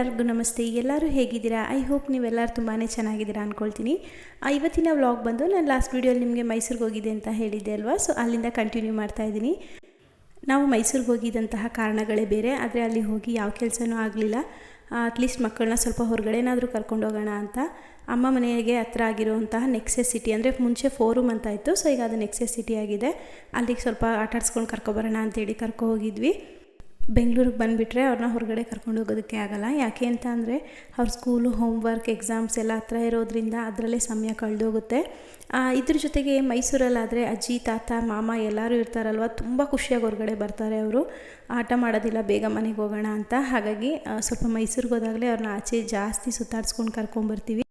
ಎಲ್ಲರಿಗೂ ನಮಸ್ತೆ, ಎಲ್ಲರೂ ಹೇಗಿದ್ದೀರಾ? ಐ ಹೋಪ್ ನೀವೆಲ್ಲರೂ ತುಂಬಾ ಚೆನ್ನಾಗಿದ್ದೀರಾ ಅಂದ್ಕೊಳ್ತೀನಿ ಇವತ್ತಿನ ವ್ಲಾಗ್ ಬಂದು ನಾನು ಲಾಸ್ಟ್ ವೀಡಿಯೋಲಿ ನಿಮಗೆ ಮೈಸೂರಿಗೆ ಹೋಗಿದೆ ಅಂತ ಹೇಳಿದ್ದೆ ಅಲ್ವಾ? ಸೊ ಅಲ್ಲಿಂದ ಕಂಟಿನ್ಯೂ ಮಾಡ್ತಾ ಇದ್ದೀನಿ. ನಾವು ಮೈಸೂರಿಗೆ ಹೋಗಿದ್ದಂತಹ ಕಾರಣಗಳೇ ಬೇರೆ, ಆದರೆ ಅಲ್ಲಿ ಹೋಗಿ ಯಾವ ಕೆಲಸನೂ ಆಗಲಿಲ್ಲ. ಅಟ್ಲೀಸ್ಟ್ ಮಕ್ಕಳನ್ನ ಸ್ವಲ್ಪ ಹೊರಗಡೆನಾದರೂ ಕರ್ಕೊಂಡು ಹೋಗೋಣ ಅಂತ. ಅಮ್ಮ ಮನೆಗೆ ಹತ್ರ ಆಗಿರುವಂತಹ ನೆಕ್ಸೆಸಿಟಿ ಅಂದರೆ ಮುಂಚೆ ಫೋರೂಮ್ ಅಂತ ಇತ್ತು. ಸೊ ಈಗ ಅದು ನೆಕ್ಸೆಸ್ ಸಿಟಿ ಆಗಿದೆ. ಅಲ್ಲಿಗೆ ಸ್ವಲ್ಪ ಆಟಾಡ್ಸ್ಕೊಂಡು ಕರ್ಕೊಬರೋಣ ಅಂತೇಳಿ ಕರ್ಕೊ ಹೋಗಿದ್ವಿ. ಬೆಂಗಳೂರಿಗೆ ಬಂದುಬಿಟ್ರೆ ಅವ್ರನ್ನ ಹೊರಗಡೆ ಕರ್ಕೊಂಡು ಹೋಗೋದಕ್ಕೆ ಆಗಲ್ಲ. ಯಾಕೆ ಅಂತ ಅಂದರೆ ಅವ್ರ ಸ್ಕೂಲು ಹೋಮ್ವರ್ಕ್ ಎಕ್ಸಾಮ್ಸ್ ಎಲ್ಲ ಹತ್ರ ಇರೋದ್ರಿಂದ ಅದರಲ್ಲೇ ಸಮಯ ಕಳೆದೋಗುತ್ತೆ. ಇದ್ರ ಜೊತೆಗೆ ಮೈಸೂರಲ್ಲಾದರೆ ಅಜ್ಜಿ, ತಾತ, ಮಾಮ ಎಲ್ಲರೂ ಇರ್ತಾರಲ್ವ? ತುಂಬ ಖುಷಿಯಾಗಿ ಹೊರಗಡೆ ಬರ್ತಾರೆ ಅವರು. ಆಟ ಮಾಡೋದಿಲ್ಲ, ಬೇಗ ಮನೆಗೆ ಹೋಗೋಣ ಅಂತ. ಹಾಗಾಗಿ ಸ್ವಲ್ಪ ಮೈಸೂರಿಗೆ ಹೋದಾಗಲೇ ಅವ್ರನ್ನ ಆಚೆ ಜಾಸ್ತಿ ಸುತ್ತಾಡ್ಸ್ಕೊಂಡು ಕರ್ಕೊಂಬರ್ತೀವಿ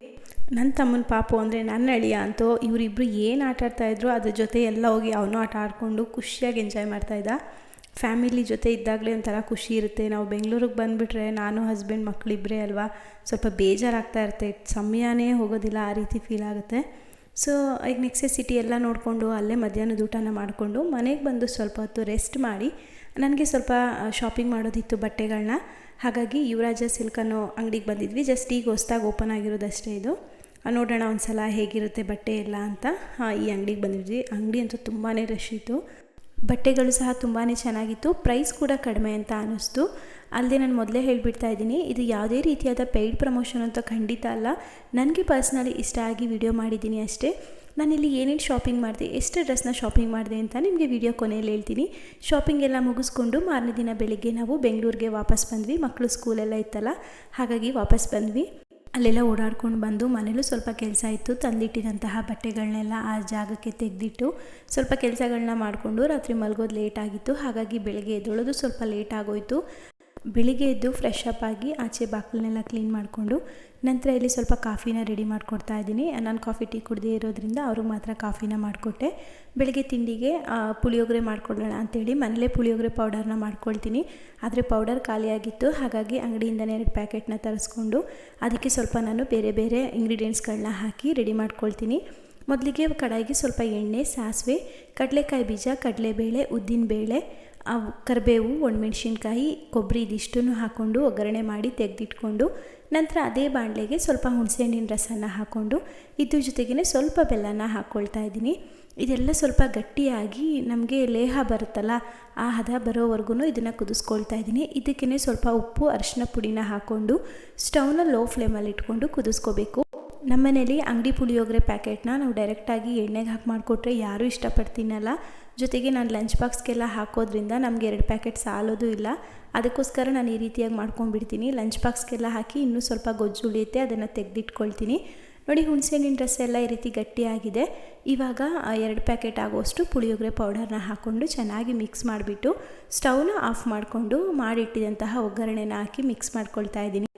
ನನ್ನ ತಮ್ಮನ ಪಾಪು ಅಂದರೆ ನನ್ನ ಅಳಿಯ ಅಂತೂ ಇವರಿಬ್ಬರು ಏನು ಆಟ ಆಡ್ತಾಯಿದ್ರು ಅದ್ರ ಜೊತೆ ಎಲ್ಲ ಹೋಗಿ ಅವನು ಆಟ ಆಡಿಕೊಂಡು ಖುಷಿಯಾಗಿ ಎಂಜಾಯ್ ಮಾಡ್ತಾಯಿದ್ದ ಫ್ಯಾಮಿಲಿ ಜೊತೆ ಇದ್ದಾಗಲೇ ಒಂಥರ ಖುಷಿ ಇರುತ್ತೆ. ನಾವು ಬೆಂಗಳೂರಿಗೆ ಬಂದುಬಿಟ್ರೆ ನಾನು, ಹಸ್ಬೆಂಡ್ ಮಕ್ಕಳಿಬ್ಬರೇ ಅಲ್ವಾ, ಸ್ವಲ್ಪ ಬೇಜಾರಾಗ್ತಾ ಇರುತ್ತೆ. ಸಮಯನೇ ಹೋಗೋದಿಲ್ಲ, ಆ ರೀತಿ ಫೀಲ್ ಆಗುತ್ತೆ. ಸೊ ಈಗ ನೆಕ್ಸೆಸಿಟಿ ಎಲ್ಲ ನೋಡಿಕೊಂಡು, ಅಲ್ಲೇ ಮಧ್ಯಾಹ್ನದ ಊಟನ ಮಾಡಿಕೊಂಡು, ಮನೆಗೆ ಬಂದು ಸ್ವಲ್ಪ ಹೊತ್ತು ರೆಸ್ಟ್ ಮಾಡಿ, ನನಗೆ ಸ್ವಲ್ಪ ಶಾಪಿಂಗ್ ಮಾಡೋದಿತ್ತು ಬಟ್ಟೆಗಳನ್ನ ಹಾಗಾಗಿ ಯುವರಾಜ ಸಿಲ್ಕ್ ಅನ್ನೋ ಅಂಗಡಿಗೆ ಬಂದಿದ್ವಿ. ಜಸ್ಟ್ ಈಗ ಹೊಸ್ದಾಗಿ ಓಪನ್ ಆಗಿರೋದಷ್ಟೇ ಇದು. ನೋಡೋಣ ಒಂದು ಸಲ ಹೇಗಿರುತ್ತೆ ಬಟ್ಟೆ ಎಲ್ಲ ಅಂತ ಈ ಅಂಗಡಿಗೆ ಬಂದಿದ್ವಿ. ಅಂಗಡಿ ಅಂತೂ ತುಂಬಾ ರಶ್ ಇತ್ತು. ಬಟ್ಟೆಗಳು ಸಹ ತುಂಬಾ ಚೆನ್ನಾಗಿತ್ತು. ಪ್ರೈಸ್ ಕೂಡ ಕಡಿಮೆ ಅಂತ ಅನ್ನಿಸ್ತು. ಅಲ್ಲದೆ ನಾನು ಮೊದಲೇ ಹೇಳಿಬಿಡ್ತಾ ಇದ್ದೀನಿ, ಇದು ಯಾವುದೇ ರೀತಿಯಾದ ಪೇಯ್ಡ್ ಪ್ರಮೋಷನ್ ಅಂತ ಖಂಡಿತ ಅಲ್ಲ. ನನಗೆ ಪರ್ಸ್ನಲಿ ಇಷ್ಟ ಆಗಿ ವಿಡಿಯೋ ಮಾಡಿದ್ದೀನಿ ಅಷ್ಟೇ. ನಾನಿಲ್ಲಿ ಏನೇನು ಶಾಪಿಂಗ್ ಮಾಡಿದೆ, ಎಷ್ಟು ಡ್ರೆಸ್ನ ಶಾಪಿಂಗ್ ಮಾಡಿದೆ ಅಂತ ನಿಮಗೆ ವಿಡಿಯೋ ಕೊನೆಯಲ್ಲಿ ಹೇಳ್ತೀನಿ. ಶಾಪಿಂಗ್ ಎಲ್ಲ ಮುಗಿಸ್ಕೊಂಡು ಮಾರನೇ ದಿನ ಬೆಳಿಗ್ಗೆ ನಾವು ಬೆಂಗಳೂರಿಗೆ ವಾಪಸ್ ಬಂದ್ವಿ. ಮಕ್ಕಳು ಸ್ಕೂಲೆಲ್ಲ ಇತ್ತಲ್ಲ, ಹಾಗಾಗಿ ವಾಪಸ್ ಬಂದ್ವಿ. ಅಲ್ಲೆಲ್ಲ ಓಡಾಡ್ಕೊಂಡು ಬಂದು ಮನೇಲೂ ಸ್ವಲ್ಪ ಕೆಲಸ ಇತ್ತು. ತಂದಿಟ್ಟಿದಂತಹ ಬಟ್ಟೆಗಳನ್ನೆಲ್ಲ ಆ ಜಾಗಕ್ಕೆ ತೆಗೆದಿಟ್ಟು ಸ್ವಲ್ಪ ಕೆಲಸಗಳನ್ನ ಮಾಡಿಕೊಂಡು ರಾತ್ರಿ ಮಲಗೋದು ಲೇಟ್ ಆಗಿತ್ತು. ಹಾಗಾಗಿ ಬೆಳಗ್ಗೆ ಎದ್ದೊಳೋದು ಸ್ವಲ್ಪ ಲೇಟ್ ಆಗೋಯಿತು. ಬೆಳಿಗ್ಗೆ ಎದ್ದು ಫ್ರೆಶ್ ಅಪ್ ಆಗಿ ಆಚೆ ಬಾಗಿಲನ್ನೆಲ್ಲ ಕ್ಲೀನ್ ಮಾಡಿಕೊಂಡು ನಂತರ ಇಲ್ಲಿ ಸ್ವಲ್ಪ ಕಾಫಿನ ರೆಡಿ ಮಾಡಿಕೊಡ್ತಾ ಇದ್ದೀನಿ. ನಾನು ಕಾಫಿ ಟೀ ಕುಡ್ದೇ ಇರೋದ್ರಿಂದ ಅವ್ರಿಗೆ ಮಾತ್ರ ಕಾಫಿನ ಮಾಡಿಕೊಟ್ಟೆ. ಬೆಳಗ್ಗೆ ತಿಂಡಿಗೆ ಪುಳಿಯೋಗರೆ ಮಾಡ್ಕೊಳ್ಳೋಣ ಅಂತೇಳಿ ಮನೇಲೇ ಪುಳಿಯೋಗರೆ ಪೌಡರ್ನ ಮಾಡ್ಕೊಳ್ತೀನಿ. ಆದರೆ ಪೌಡರ್ ಖಾಲಿಯಾಗಿತ್ತು ಹಾಗಾಗಿ ಅಂಗಡಿಯಿಂದನೇ ಎರಡು ಪ್ಯಾಕೆಟ್ನ ತರಿಸ್ಕೊಂಡು ಅದಕ್ಕೆ ಸ್ವಲ್ಪ ನಾನು ಬೇರೆ ಬೇರೆ ಇಂಗ್ರೀಡಿಯೆಂಟ್ಸ್ಗಳನ್ನ ಹಾಕಿ ರೆಡಿ ಮಾಡ್ಕೊಳ್ತೀನಿ. ಮೊದಲಿಗೆ ಕಡಾಯಿಗೆ ಸ್ವಲ್ಪ ಎಣ್ಣೆ, ಸಾಸಿವೆ, ಕಡಲೆಕಾಯಿ ಬೀಜ, ಕಡಲೆಬೇಳೆ, ಉದ್ದಿನಬೇಳೆ ಅವು ಕರಿಬೇವು, ಒಣಮೆಣ್ಸಿನ್ಕಾಯಿ, ಕೊಬ್ಬರಿ ಇದಿಷ್ಟನ್ನು ಹಾಕ್ಕೊಂಡು ಒಗ್ಗರಣೆ ಮಾಡಿ ತೆಗೆದಿಟ್ಕೊಂಡು ನಂತರ ಅದೇ ಬಾಣಲೆಗೆ ಸ್ವಲ್ಪ ಹುಣಸೆಹಣ್ಣಿನ ರಸನ ಹಾಕ್ಕೊಂಡು ಇದ್ರ ಜೊತೆಗೇ ಸ್ವಲ್ಪ ಬೆಲ್ಲನ ಹಾಕ್ಕೊಳ್ತಾ ಇದ್ದೀನಿ. ಇದೆಲ್ಲ ಸ್ವಲ್ಪ ಗಟ್ಟಿಯಾಗಿ ನಮಗೆ ಲೇಹ ಬರುತ್ತಲ್ಲ, ಆ ಹದ ಬರೋವರೆಗೂ ಇದನ್ನು ಕುದಿಸ್ಕೊಳ್ತಾ ಇದ್ದೀನಿ. ಇದಕ್ಕೇ ಸ್ವಲ್ಪ ಉಪ್ಪು ಅರಿಶಿನ ಪುಡಿನ ಹಾಕ್ಕೊಂಡು ಸ್ಟೌನ ಲೋ ಫ್ಲೇಮಲ್ಲಿ ಇಟ್ಕೊಂಡು ಕುದಿಸ್ಕೋಬೇಕು. ನಮ್ಮನೇಲಿ ಅಂಗಡಿ ಪುಳಿಯೋಗರೆ ಪ್ಯಾಕೆಟ್ನ ನಾವು ಡೈರೆಕ್ಟಾಗಿ ಎಣ್ಣೆಗೆ ಹಾಕಿ ಮಾಡಿಕೊಟ್ರೆ ಯಾರೂ ಇಷ್ಟಪಡ್ತೀನಲ್ಲ. ಜೊತೆಗೆ ನಾನು ಲಂಚ್ ಬಾಕ್ಸ್ಗೆಲ್ಲ ಹಾಕೋದ್ರಿಂದ ನಮಗೆ ಎರಡು ಪ್ಯಾಕೆಟ್ ಸಾಲೋದು ಇಲ್ಲ. ಅದಕ್ಕೋಸ್ಕರ ನಾನು ಈ ರೀತಿಯಾಗಿ ಮಾಡ್ಕೊಂಡ್ಬಿಡ್ತೀನಿ. ಲಂಚ್ ಬಾಕ್ಸ್ಗೆಲ್ಲ ಹಾಕಿ ಇನ್ನೂ ಸ್ವಲ್ಪ ಗೊಜ್ಜು ಉಳಿಯುತ್ತೆ ಅದನ್ನು ತೆಗೆದಿಟ್ಕೊಳ್ತೀನಿ. ನೋಡಿ, ಹುಣಸೆಹಣ್ಣಿನ ರಸ ಎಲ್ಲ ಈ ರೀತಿ ಗಟ್ಟಿಯಾಗಿದೆ. ಇವಾಗ ಎರಡು ಪ್ಯಾಕೆಟ್ ಆಗೋಷ್ಟು ಪುಳಿಯೋಗರೆ ಪೌಡರ್ನ ಹಾಕ್ಕೊಂಡು ಚೆನ್ನಾಗಿ ಮಿಕ್ಸ್ ಮಾಡಿಬಿಟ್ಟು, ಸ್ಟವ್ನ ಆಫ್ ಮಾಡಿಕೊಂಡು ಮಾಡಿಟ್ಟಿದಂತಹ ಒಗ್ಗರಣೆನ ಹಾಕಿ ಮಿಕ್ಸ್ ಮಾಡ್ಕೊಳ್ತಾ ಇದ್ದೀನಿ.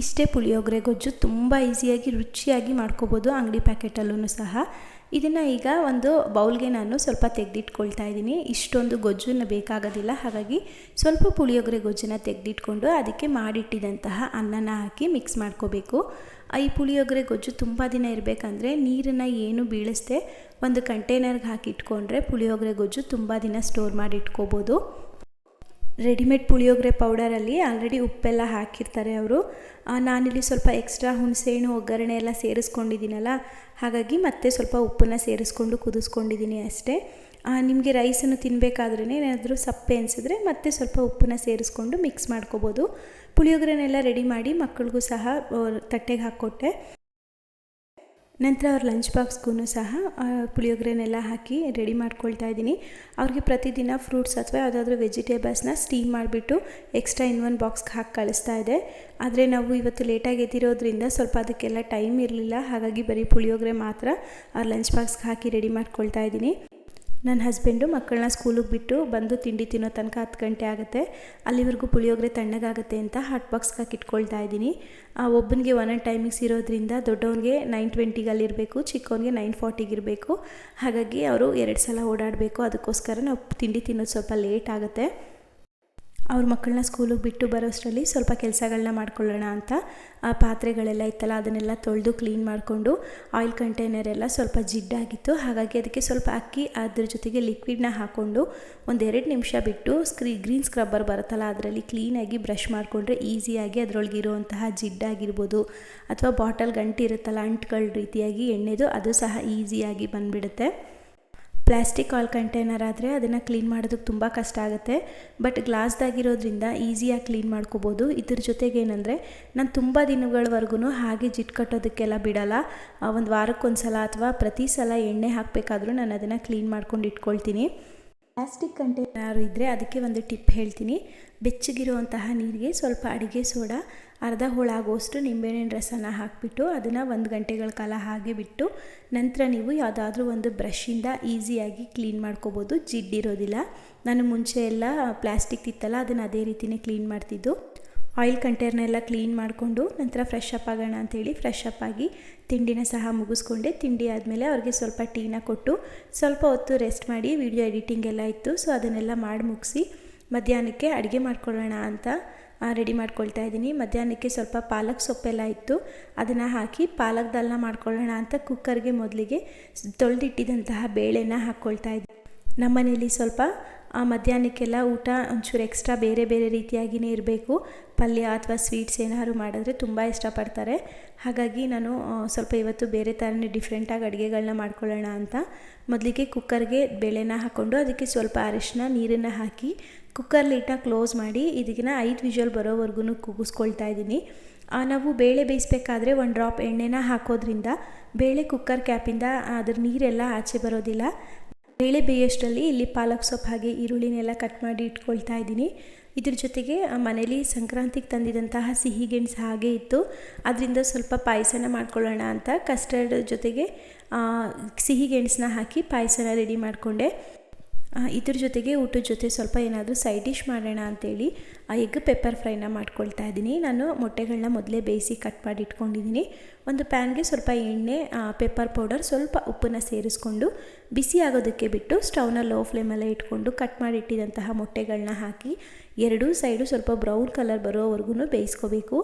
ಇಷ್ಟೇ ಪುಳಿಯೋಗರೆ ಗೊಜ್ಜು ತುಂಬ ಈಸಿಯಾಗಿ, ರುಚಿಯಾಗಿ ಮಾಡ್ಕೋಬೋದು ಅಂಗಡಿ ಪ್ಯಾಕೆಟಲ್ಲೂ ಸಹ. ಇದನ್ನು ಈಗ ಒಂದು ಬೌಲ್ಗೆ ನಾನು ಸ್ವಲ್ಪ ತೆಗೆದಿಟ್ಕೊಳ್ತಾ ಇದ್ದೀನಿ. ಇಷ್ಟೊಂದು ಗೊಜ್ಜನ್ನು ಬೇಕಾಗೋದಿಲ್ಲ. ಹಾಗಾಗಿ ಸ್ವಲ್ಪ ಪುಳಿಯೋಗರೆ ಗೊಜ್ಜನ್ನು ತೆಗೆದಿಟ್ಕೊಂಡು ಅದಕ್ಕೆ ಮಾಡಿಟ್ಟಿದಂತಹ ಅನ್ನನ ಹಾಕಿ ಮಿಕ್ಸ್ ಮಾಡ್ಕೋಬೇಕು. ಈ ಪುಳಿಯೋಗರೆ ಗೊಜ್ಜು ತುಂಬ ದಿನ ಇರಬೇಕಂದ್ರೆ ನೀರನ್ನು ಏನು ಬೀಳಿಸ್ದೆ ಒಂದು ಕಂಟೈನರ್ಗೆ ಹಾಕಿಟ್ಕೊಂಡ್ರೆ ಪುಳಿಯೋಗರೆ ಗೊಜ್ಜು ತುಂಬ ದಿನ ಸ್ಟೋರ್ ಮಾಡಿ ಇಟ್ಕೋಬೋದು ರೆಡಿಮೇಡ್ ಪುಳಿಯೋಗರೆ ಪೌಡರಲ್ಲಿ ಆಲ್ರೆಡಿ ಉಪ್ಪೆಲ್ಲ ಹಾಕಿರ್ತಾರೆ ಅವರು. ನಾನಿಲ್ಲಿ ಸ್ವಲ್ಪ ಎಕ್ಸ್ಟ್ರಾ ಹುಣಸೆಹಣ್ಣು, ಒಗ್ಗರಣೆ ಎಲ್ಲ ಸೇರಿಸ್ಕೊಂಡಿದ್ದೀನಲ್ಲ, ಹಾಗಾಗಿ ಮತ್ತೆ ಸ್ವಲ್ಪ ಉಪ್ಪನ್ನು ಸೇರಿಸ್ಕೊಂಡು ಕುದಿಸ್ಕೊಂಡಿದ್ದೀನಿ ಅಷ್ಟೇ. ನಿಮಗೆ ರೈಸನ್ನು ತಿನ್ನಬೇಕಾದ್ರೆ ಏನಾದರೂ ಸಪ್ಪೆ ಅನಿಸಿದ್ರೆ ಮತ್ತೆ ಸ್ವಲ್ಪ ಉಪ್ಪನ್ನ ಸೇರಿಸ್ಕೊಂಡು ಮಿಕ್ಸ್ ಮಾಡ್ಕೋಬೋದು. ಪುಳಿಯೋಗರೆನೆಲ್ಲ ರೆಡಿ ಮಾಡಿ ಮಕ್ಕಳಿಗೂ ಸಹ ತಟ್ಟೆಗೆ ಹಾಕ್ಕೊಟ್ಟೆ. ನಂತರ ಅವ್ರ ಲಂಚ್ ಬಾಕ್ಸ್ಗೂ ಸಹ ಪುಳಿಯೋಗ್ರೆನೆಲ್ಲ ಹಾಕಿ ರೆಡಿ ಮಾಡ್ಕೊಳ್ತಾ ಇದ್ದೀನಿ. ಅವ್ರಿಗೆ ಪ್ರತಿದಿನ ಫ್ರೂಟ್ಸ್ ಅಥವಾ ಯಾವುದಾದ್ರೂ ವೆಜಿಟೇಬಲ್ಸ್ನ ಸ್ಟೀಮ್ ಮಾಡಿಬಿಟ್ಟು ಎಕ್ಸ್ಟ್ರಾ ಇನ್ ಒನ್ ಬಾಕ್ಸ್ಗೆ ಹಾಕಿ ಕಳಿಸ್ತಾ ಇದೆ. ಆದರೆ ನಾವು ಇವತ್ತು ಲೇಟಾಗಿ ಎದ್ದಿರೋದ್ರಿಂದ ಸ್ವಲ್ಪ ಅದಕ್ಕೆಲ್ಲ ಟೈಮ್ ಇರಲಿಲ್ಲ. ಹಾಗಾಗಿ ಬರೀ ಪುಳಿಯೋಗರೆ ಮಾತ್ರ ಅವ್ರ ಲಂಚ್ ಬಾಕ್ಸ್ಗೆ ಹಾಕಿ ರೆಡಿ ಮಾಡ್ಕೊಳ್ತಾ ಇದ್ದೀನಿ. ನನ್ನ ಹಸ್ಬೆಂಡು ಮಕ್ಕಳನ್ನ ಸ್ಕೂಲಿಗೆ ಬಿಟ್ಟು ಬಂದು ತಿಂಡಿ ತಿನ್ನೋ ತನಕ ಹತ್ತು ಗಂಟೆ ಆಗುತ್ತೆ. ಅಲ್ಲಿವರೆಗೂ ಪುಳಿಯೋಗರೆ ತಣ್ಣಗಾಗುತ್ತೆ ಅಂತ ಹಾಟ್ ಇಟ್ಕೊಳ್ತಾ ಇದ್ದೀನಿ. ಒಬ್ಬನಿಗೆ ಒಂದೊಂದು ಟೈಮಿಂಗ್ಸ್ ಇರೋದ್ರಿಂದ ದೊಡ್ಡವನಿಗೆ ನೈನ್ ಟ್ವೆಂಟಿಗೆ ಅಲ್ಲಿರಬೇಕು, ಚಿಕ್ಕವನಿಗೆ ನೈನ್ ಫಾರ್ಟಿಗೆ ಇರಬೇಕು. ಹಾಗಾಗಿ ಅವರು ಎರಡು ಸಲ ಓಡಾಡಬೇಕು. ಅದಕ್ಕೋಸ್ಕರ ನಾವು ತಿಂಡಿ ತಿನ್ನೋದು ಸ್ವಲ್ಪ ಲೇಟ್ ಆಗುತ್ತೆ. ಅವ್ರ ಮಕ್ಕಳನ್ನ ಸ್ಕೂಲಿಗೆ ಬಿಟ್ಟು ಬರೋಷ್ಟರಲ್ಲಿ ಸ್ವಲ್ಪ ಕೆಲಸಗಳನ್ನ ಮಾಡ್ಕೊಳ್ಳೋಣ ಅಂತ ಆ ಪಾತ್ರೆಗಳೆಲ್ಲ ಇತ್ತಲ್ಲ, ಅದನ್ನೆಲ್ಲ ತೊಳೆದು ಕ್ಲೀನ್ ಮಾಡಿಕೊಂಡು ಆಯಿಲ್ ಕಂಟೈನರ್ ಎಲ್ಲ ಸ್ವಲ್ಪ ಜಿಡ್ಡಾಗಿತ್ತು. ಹಾಗಾಗಿ ಅದಕ್ಕೆ ಸ್ವಲ್ಪ ಅಕ್ಕಿ, ಅದ್ರ ಜೊತೆಗೆ ಲಿಕ್ವಿಡ್ನ ಹಾಕ್ಕೊಂಡು ಒಂದೆರಡು ನಿಮಿಷ ಬಿಟ್ಟು ಸ್ಕ್ರೀ ಗ್ರೀನ್ ಸ್ಕ್ರಬ್ಬರ್ ಬರುತ್ತಲ್ಲ, ಅದರಲ್ಲಿ ಕ್ಲೀನಾಗಿ ಬ್ರಷ್ ಮಾಡಿಕೊಂಡ್ರೆ ಈಸಿಯಾಗಿ ಅದರೊಳಗೆ ಇರುವಂತಹ ಜಿಡ್ಡಾಗಿರ್ಬೋದು. ಅಥವಾ ಬಾಟಲ್ ಗಂಟು ಇರುತ್ತಲ್ಲ ಅಂಟ್ಗಳ ರೀತಿಯಾಗಿ ಎಣ್ಣೆದು, ಅದು ಸಹ ಈಸಿಯಾಗಿ ಬಂದುಬಿಡುತ್ತೆ. ಪ್ಲಾಸ್ಟಿಕ್ ಆಯಿಲ್ ಕಂಟೈನರ್ ಆದರೆ ಅದನ್ನು ಕ್ಲೀನ್ ಮಾಡೋದಕ್ಕೆ ತುಂಬ ಕಷ್ಟ ಆಗುತ್ತೆ. ಬಟ್ ಗ್ಲಾಸ್ದಾಗಿರೋದ್ರಿಂದ ಈಸಿಯಾಗಿ ಕ್ಲೀನ್ ಮಾಡ್ಕೋಬೋದು. ಇದ್ರ ಜೊತೆಗೆ ಏನಂದರೆ, ನಾನು ತುಂಬ ದಿನಗಳವರೆಗೂ ಹಾಗೆ ಜಿಟ್ ಕಟ್ಟೋದಕ್ಕೆಲ್ಲ ಬಿಡಲ್ಲ. ಒಂದು ವಾರಕ್ಕೊಂದ್ಸಲ ಅಥವಾ ಪ್ರತಿ ಸಲ ಎಣ್ಣೆ ಹಾಕಬೇಕಾದ್ರೂ ನಾನು ಅದನ್ನು ಕ್ಲೀನ್ ಮಾಡ್ಕೊಂಡು ಇಟ್ಕೊಳ್ತೀನಿ. ಪ್ಲಾಸ್ಟಿಕ್ ಕಂಟೈನರ್ ಇದ್ದರೆ ಅದಕ್ಕೆ ಒಂದು ಟಿಪ್ ಹೇಳ್ತೀನಿ. ಬೆಚ್ಚಗಿರುವಂತಹ ನೀರಿಗೆ ಸ್ವಲ್ಪ ಅಡುಗೆ ಸೋಡಾ, ಅರ್ಧ ಹೋಳಾಗುವಷ್ಟು ನಿಂಬೆಹಣ್ಣಿನ ರಸನ ಹಾಕಿಬಿಟ್ಟು ಅದನ್ನು ಒಂದು ಗಂಟೆಗಳ ಕಾಲ ಹಾಗೆ ಬಿಟ್ಟು ನಂತರ ನೀವು ಯಾವುದಾದ್ರೂ ಒಂದು ಬ್ರಷಿಂದ ಈಸಿಯಾಗಿ ಕ್ಲೀನ್ ಮಾಡ್ಕೋಬೋದು. ಜಿಡ್ಡಿರೋದಿಲ್ಲ ನಾನು ಮುಂಚೆ ಎಲ್ಲ ಪ್ಲಾಸ್ಟಿಕ್ ಇತ್ತಲ್ಲ ಅದನ್ನು ಅದೇ ರೀತಿಯೇ ಕ್ಲೀನ್ ಮಾಡ್ತಿದ್ದು. ಆಯಿಲ್ ಕಂಟೈನರ್ನೆಲ್ಲ ಕ್ಲೀನ್ ಮಾಡಿಕೊಂಡು ನಂತರ ಫ್ರೆಶ್ ಅಪ್ ಆಗೋಣ ಅಂಥೇಳಿ ಫ್ರೆಶ್ ಅಪ್ ಆಗಿ ತಿಂಡಿನ ಸಹ ಮುಗಿಸ್ಕೊಂಡೆ. ತಿಂಡಿ ಆದಮೇಲೆ ಅವ್ರಿಗೆ ಸ್ವಲ್ಪ ಟೀನ ಕೊಟ್ಟು ಸ್ವಲ್ಪ ಹೊತ್ತು ರೆಸ್ಟ್ ಮಾಡಿ ವಿಡಿಯೋ ಎಡಿಟಿಂಗ್ ಎಲ್ಲ ಇತ್ತು. ಸೊ ಅದನ್ನೆಲ್ಲ ಮಾಡಿ ಮುಗಿಸಿ ಮಧ್ಯಾಹ್ನಕ್ಕೆ ಅಡುಗೆ ಮಾಡ್ಕೊಳ್ಳೋಣ ಅಂತ ರೆಡಿ ಮಾಡ್ಕೊಳ್ತಾ ಇದ್ದೀನಿ. ಮಧ್ಯಾಹ್ನಕ್ಕೆ ಸ್ವಲ್ಪ ಪಾಲಕ್ ಸೊಪ್ಪೆಲ್ಲ ಇತ್ತು. ಅದನ್ನು ಹಾಕಿ ಪಾಲಕ್ ದಲ್ನ ಮಾಡ್ಕೊಳ್ಳೋಣ ಅಂತ ಕುಕ್ಕರ್ಗೆ ಮೊದಲಿಗೆ ತೊಳೆದಿಟ್ಟಿದಂತಹ ಬೇಳೆನ ಹಾಕ್ಕೊಳ್ತಾ ಇದ್ದೆ. ನಮ್ಮನೇಲಿ ಸ್ವಲ್ಪ ಮಧ್ಯಾಹ್ನಕ್ಕೆಲ್ಲ ಊಟ ಒಂಚೂರು ಎಕ್ಸ್ಟ್ರಾ ಬೇರೆ ಬೇರೆ ರೀತಿಯಾಗಿಯೇ ಇರಬೇಕು. ಪಲ್ಯ ಅಥವಾ ಸ್ವೀಟ್ಸ್ ಏನಾದ್ರು ಮಾಡಿದ್ರೆ ತುಂಬ ಇಷ್ಟಪಡ್ತಾರೆ. ಹಾಗಾಗಿ ನಾನು ಸ್ವಲ್ಪ ಇವತ್ತು ಬೇರೆ ಥರನೇ ಡಿಫ್ರೆಂಟಾಗಿ ಅಡುಗೆಗಳನ್ನ ಮಾಡ್ಕೊಳ್ಳೋಣ ಅಂತ ಮೊದಲಿಗೆ ಕುಕ್ಕರ್ಗೆ ಬೇಳೆನ ಹಾಕ್ಕೊಂಡು ಅದಕ್ಕೆ ಸ್ವಲ್ಪ ಅರಿಶಿನ, ನೀರನ್ನು ಹಾಕಿ ಕುಕ್ಕರ್ ಲೀಟ್ನ ಕ್ಲೋಸ್ ಮಾಡಿ ಇದಕ್ಕಿನ ಐದು ವಿಜುವಲ್ ಬರೋವರೆಗೂ ಕೂಗಿಸ್ಕೊಳ್ತಾ ಇದ್ದೀನಿ. ನಾವು ಬೇಳೆ ಬೇಯಿಸ್ಬೇಕಾದ್ರೆ ಒಂದು ಡ್ರಾಪ್ ಎಣ್ಣೆನ ಹಾಕೋದ್ರಿಂದ ಬೇಳೆ ಕುಕ್ಕರ್ ಕ್ಯಾಪಿಂದ ಅದ್ರ ನೀರೆಲ್ಲ ಆಚೆ ಬರೋದಿಲ್ಲ. ಬೇಳೆ ಬೇಯೋಷ್ಟರಲ್ಲಿ ಇಲ್ಲಿ ಪಾಲಕ್ ಸೊಪ್ಪು ಹಾಗೆ ಈರುಳ್ಳಿನೆಲ್ಲ ಕಟ್ ಮಾಡಿ ಇಟ್ಕೊಳ್ತಾ ಇದ್ದೀನಿ. ಇದ್ರ ಜೊತೆಗೆ ಮನೇಲಿ ಸಂಕ್ರಾಂತಿಗೆ ತಂದಿದಂತಹ ಸಿಹಿ ಗೆಣಸು ಹಾಗೆ ಇತ್ತು. ಅದರಿಂದ ಸ್ವಲ್ಪ ಪಾಯಸನ ಮಾಡ್ಕೊಳ್ಳೋಣ ಅಂತ ಕಸ್ಟರ್ಡ್ ಜೊತೆಗೆ ಸಿಹಿ ಗೆಣಸನ್ನ ಹಾಕಿ ಪಾಯಸನ ರೆಡಿ ಮಾಡಿಕೊಂಡೆ. ಇದ್ರ ಜೊತೆಗೆ ಊಟದ ಜೊತೆ ಸ್ವಲ್ಪ ಏನಾದರೂ ಸೈಡ್ ಡಿಶ್ ಮಾಡೋಣ ಅಂತೇಳಿ ಎಗ್ ಪೆಪ್ಪರ್ ಫ್ರೈನ ಮಾಡ್ಕೊಳ್ತಾ ಇದ್ದೀನಿ. ನಾನು ಮೊಟ್ಟೆಗಳನ್ನ ಮೊದಲೇ ಬೇಯಿಸಿ ಕಟ್ ಮಾಡಿ ಇಟ್ಕೊಂಡಿದ್ದೀನಿ. ಒಂದು ಪ್ಯಾನ್ಗೆ ಸ್ವಲ್ಪ ಎಣ್ಣೆ ಪೆಪ್ಪರ್ ಪೌಡರ್ ಸ್ವಲ್ಪ ಉಪ್ಪನ್ನು ಸೇರಿಸ್ಕೊಂಡು ಬಿಸಿ ಆಗೋದಕ್ಕೆ ಬಿಟ್ಟು ಸ್ಟವ್ನ ಲೋ ಫ್ಲೇಮಲ್ಲೇ ಇಟ್ಕೊಂಡು ಕಟ್ ಮಾಡಿ ಇಟ್ಟಿದಂತಹ ಮೊಟ್ಟೆಗಳನ್ನ ಹಾಕಿ ಎರಡೂ ಸೈಡು ಸ್ವಲ್ಪ ಬ್ರೌನ್ ಕಲರ್ ಬರೋವರೆಗೂ ಬೇಯಿಸ್ಕೋಬೇಕು.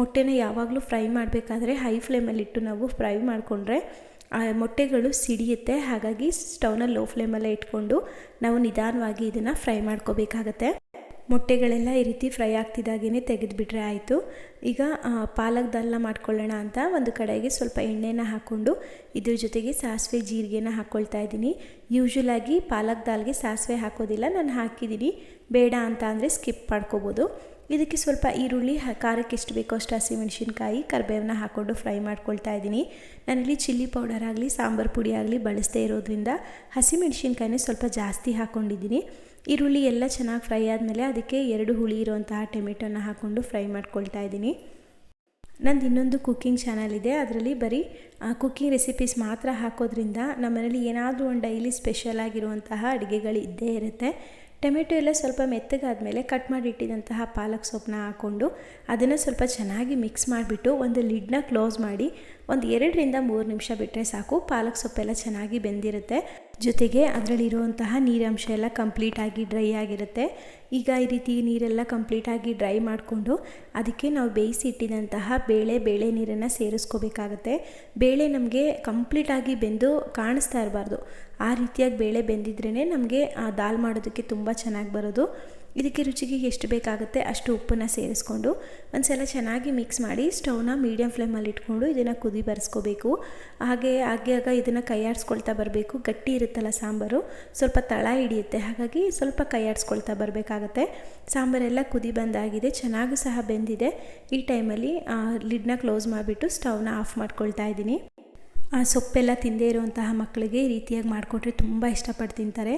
ಮೊಟ್ಟೆನ ಯಾವಾಗಲೂ ಫ್ರೈ ಮಾಡಬೇಕಾದ್ರೆ ಹೈ ಫ್ಲೇಮಲ್ಲಿಟ್ಟು ನಾವು ಫ್ರೈ ಮಾಡಿಕೊಂಡ್ರೆ ಆ ಮೊಟ್ಟೆಗಳು ಸಿಡಿಯುತ್ತೆ. ಹಾಗಾಗಿ ಸ್ಟವ್ನ ಲೋ ಫ್ಲೇಮಲ್ಲೇ ಇಟ್ಕೊಂಡು ನಾವು ನಿಧಾನವಾಗಿ ಇದನ್ನು ಫ್ರೈ ಮಾಡ್ಕೋಬೇಕಾಗತ್ತೆ. ಮೊಟ್ಟೆಗಳೆಲ್ಲ ಈ ರೀತಿ ಫ್ರೈ ಆಗ್ತಿದ್ದಾಗೇ ತೆಗೆದುಬಿಟ್ರೆ ಆಯಿತು. ಈಗ ಪಾಲಕ್ ದಲ್ಲ ಮಾಡ್ಕೊಳ್ಳೋಣ ಅಂತ ಒಂದು ಕಡೆಗೆ ಸ್ವಲ್ಪ ಎಣ್ಣೆನ ಹಾಕ್ಕೊಂಡು ಇದ್ರ ಜೊತೆಗೆ ಸಾಸಿವೆ ಜೀರಿಗೆನ ಹಾಕ್ಕೊಳ್ತಾ ಇದ್ದೀನಿ. ಯೂಶ್ವಲಾಗಿ ಪಾಲಕ್ ದಾಲ್ಗೆ ಸಾಸಿವೆ ಹಾಕೋದಿಲ್ಲ. ನಾನು ಹಾಕಿದ್ದೀನಿ. ಬೇಡ ಅಂತ ಅಂದರೆ ಸ್ಕಿಪ್ ಮಾಡ್ಕೋಬೋದು. ಇದಕ್ಕೆ ಸ್ವಲ್ಪ ಈರುಳ್ಳಿ ಖಾರಕ್ಕೆ ಎಷ್ಟು ಬೇಕೋ ಅಷ್ಟು ಹಸಿಮೆಣಸಿನ್ಕಾಯಿ ಕರಿಬೇವನ್ನ ಹಾಕ್ಕೊಂಡು ಫ್ರೈ ಮಾಡ್ಕೊಳ್ತಾ ಇದ್ದೀನಿ. ನಾನಿಲ್ಲಿ ಚಿಲ್ಲಿ ಪೌಡರ್ ಆಗಲಿ, ಸಾಂಬಾರು ಪುಡಿ ಆಗಲಿ ಬಳಸದೇ ಇರೋದ್ರಿಂದ ಹಸಿಮೆಣಸಿನ್ಕಾಯಿನೇ ಸ್ವಲ್ಪ ಜಾಸ್ತಿ ಹಾಕ್ಕೊಂಡಿದ್ದೀನಿ. ಈರುಳ್ಳಿ ಎಲ್ಲ ಚೆನ್ನಾಗಿ ಫ್ರೈ ಆದಮೇಲೆ ಅದಕ್ಕೆ ಎರಡು ಹುಳಿ ಇರುವಂತಹ ಟೊಮೆಟೊನ ಹಾಕ್ಕೊಂಡು ಫ್ರೈ ಮಾಡ್ಕೊಳ್ತಾ ಇದ್ದೀನಿ. ನಂದು ಇನ್ನೊಂದು ಕುಕ್ಕಿಂಗ್ ಚಾನಲ್ ಇದೆ. ಅದರಲ್ಲಿ ಬರೀ ಕುಕ್ಕಿಂಗ್ ರೆಸಿಪೀಸ್ ಮಾತ್ರ ಹಾಕೋದ್ರಿಂದ ನಮ್ಮನೇಲಿ ಏನಾದರೂ ಒಂದು ಡೈಲಿ ಸ್ಪೆಷಲ್ ಆಗಿರುವಂತಹ ಅಡುಗೆಗಳು ಇದ್ದೇ ಇರುತ್ತೆ. ಟೊಮೆಟೊ ಎಲ್ಲ ಸ್ವಲ್ಪ ಮೆತ್ತಗಾದಮೇಲೆ ಕಟ್ ಮಾಡಿ ಇಟ್ಟಿದಂತಹ ಪಾಲಕ್ ಸೊಪ್ಪನ್ನ ಹಾಕ್ಕೊಂಡು ಅದನ್ನು ಸ್ವಲ್ಪ ಚೆನ್ನಾಗಿ ಮಿಕ್ಸ್ ಮಾಡಿಬಿಟ್ಟು ಒಂದು ಲಿಡ್ನ ಕ್ಲೋಸ್ ಮಾಡಿ ಒಂದು ಎರಡರಿಂದ ಮೂರು ನಿಮಿಷ ಬಿಟ್ಟರೆ ಸಾಕು. ಪಾಲಕ್ ಸೊಪ್ಪೆಲ್ಲ ಚೆನ್ನಾಗಿ ಬೆಂದಿರುತ್ತೆ. ಜೊತೆಗೆ ಅದರಲ್ಲಿರುವಂತಹ ನೀರಂಶ ಎಲ್ಲ ಕಂಪ್ಲೀಟಾಗಿ ಡ್ರೈ ಆಗಿರುತ್ತೆ. ಈಗ ಈ ರೀತಿ ನೀರೆಲ್ಲ ಕಂಪ್ಲೀಟಾಗಿ ಡ್ರೈ ಮಾಡಿಕೊಂಡು ಅದಕ್ಕೆ ನಾವು ಬೇಯಿಸಿಟ್ಟಿದಂತಹ ಬೇಳೆ ಬೇಳೆ ನೀರನ್ನು ಸೇರಿಸ್ಕೋಬೇಕಾಗತ್ತೆ. ಬೇಳೆ ನಮಗೆ ಕಂಪ್ಲೀಟಾಗಿ ಬೆಂದು ಕಾಣಿಸ್ತಾ ಇರಬಾರ್ದು. ಆ ರೀತಿಯಾಗಿ ಬೇಳೆ ಬೆಂದಿದ್ರೇ ನಮಗೆ ಆ ದಾಲ್ ಮಾಡೋದಕ್ಕೆ ತುಂಬ ಚೆನ್ನಾಗಿ ಬರೋದು. ಇದಕ್ಕೆ ರುಚಿಗೆ ಎಷ್ಟು ಬೇಕಾಗುತ್ತೆ ಅಷ್ಟು ಉಪ್ಪನ್ನು ಸೇರಿಸ್ಕೊಂಡು ಒಂದು ಸಲ ಚೆನ್ನಾಗಿ ಮಿಕ್ಸ್ ಮಾಡಿ ಸ್ಟವ್ನ ಮೀಡಿಯಮ್ ಫ್ಲೇಮಲ್ಲಿ ಇಟ್ಕೊಂಡು ಇದನ್ನು ಕುದಿ ಬರೆಸ್ಕೋಬೇಕು. ಹಾಗೆ ಹಾಗೆ ಆಗ ಇದನ್ನು ಕೈಯಾಡಿಸ್ಕೊಳ್ತಾ ಬರಬೇಕು. ಗಟ್ಟಿ ಇರುತ್ತಲ್ಲ ಸಾಂಬಾರು, ಸ್ವಲ್ಪ ತಳ ಹಿಡಿಯುತ್ತೆ. ಹಾಗಾಗಿ ಸ್ವಲ್ಪ ಕೈಯಾಡಿಸ್ಕೊಳ್ತಾ ಬರಬೇಕಾಗತ್ತೆ. ಸಾಂಬಾರೆಲ್ಲ ಕುದಿ ಬಂದಾಗಿದೆ, ಚೆನ್ನಾಗೂ ಸಹ ಬೆಂದಿದೆ. ಈ ಟೈಮಲ್ಲಿ ಲಿಡ್ನ ಕ್ಲೋಸ್ ಮಾಡಿಬಿಟ್ಟು ಸ್ಟವ್ನ ಆಫ್ ಮಾಡ್ಕೊಳ್ತಾ ಇದ್ದೀನಿ. ಆ ಸೊಪ್ಪೆಲ್ಲ ತಿಂದೇ ಇರುವಂತಹ ಮಕ್ಕಳಿಗೆ ಈ ರೀತಿಯಾಗಿ ಮಾಡಿಕೊಟ್ರೆ ತುಂಬ ಇಷ್ಟಪಟ್ಟು ತಿಂತಾರೆ.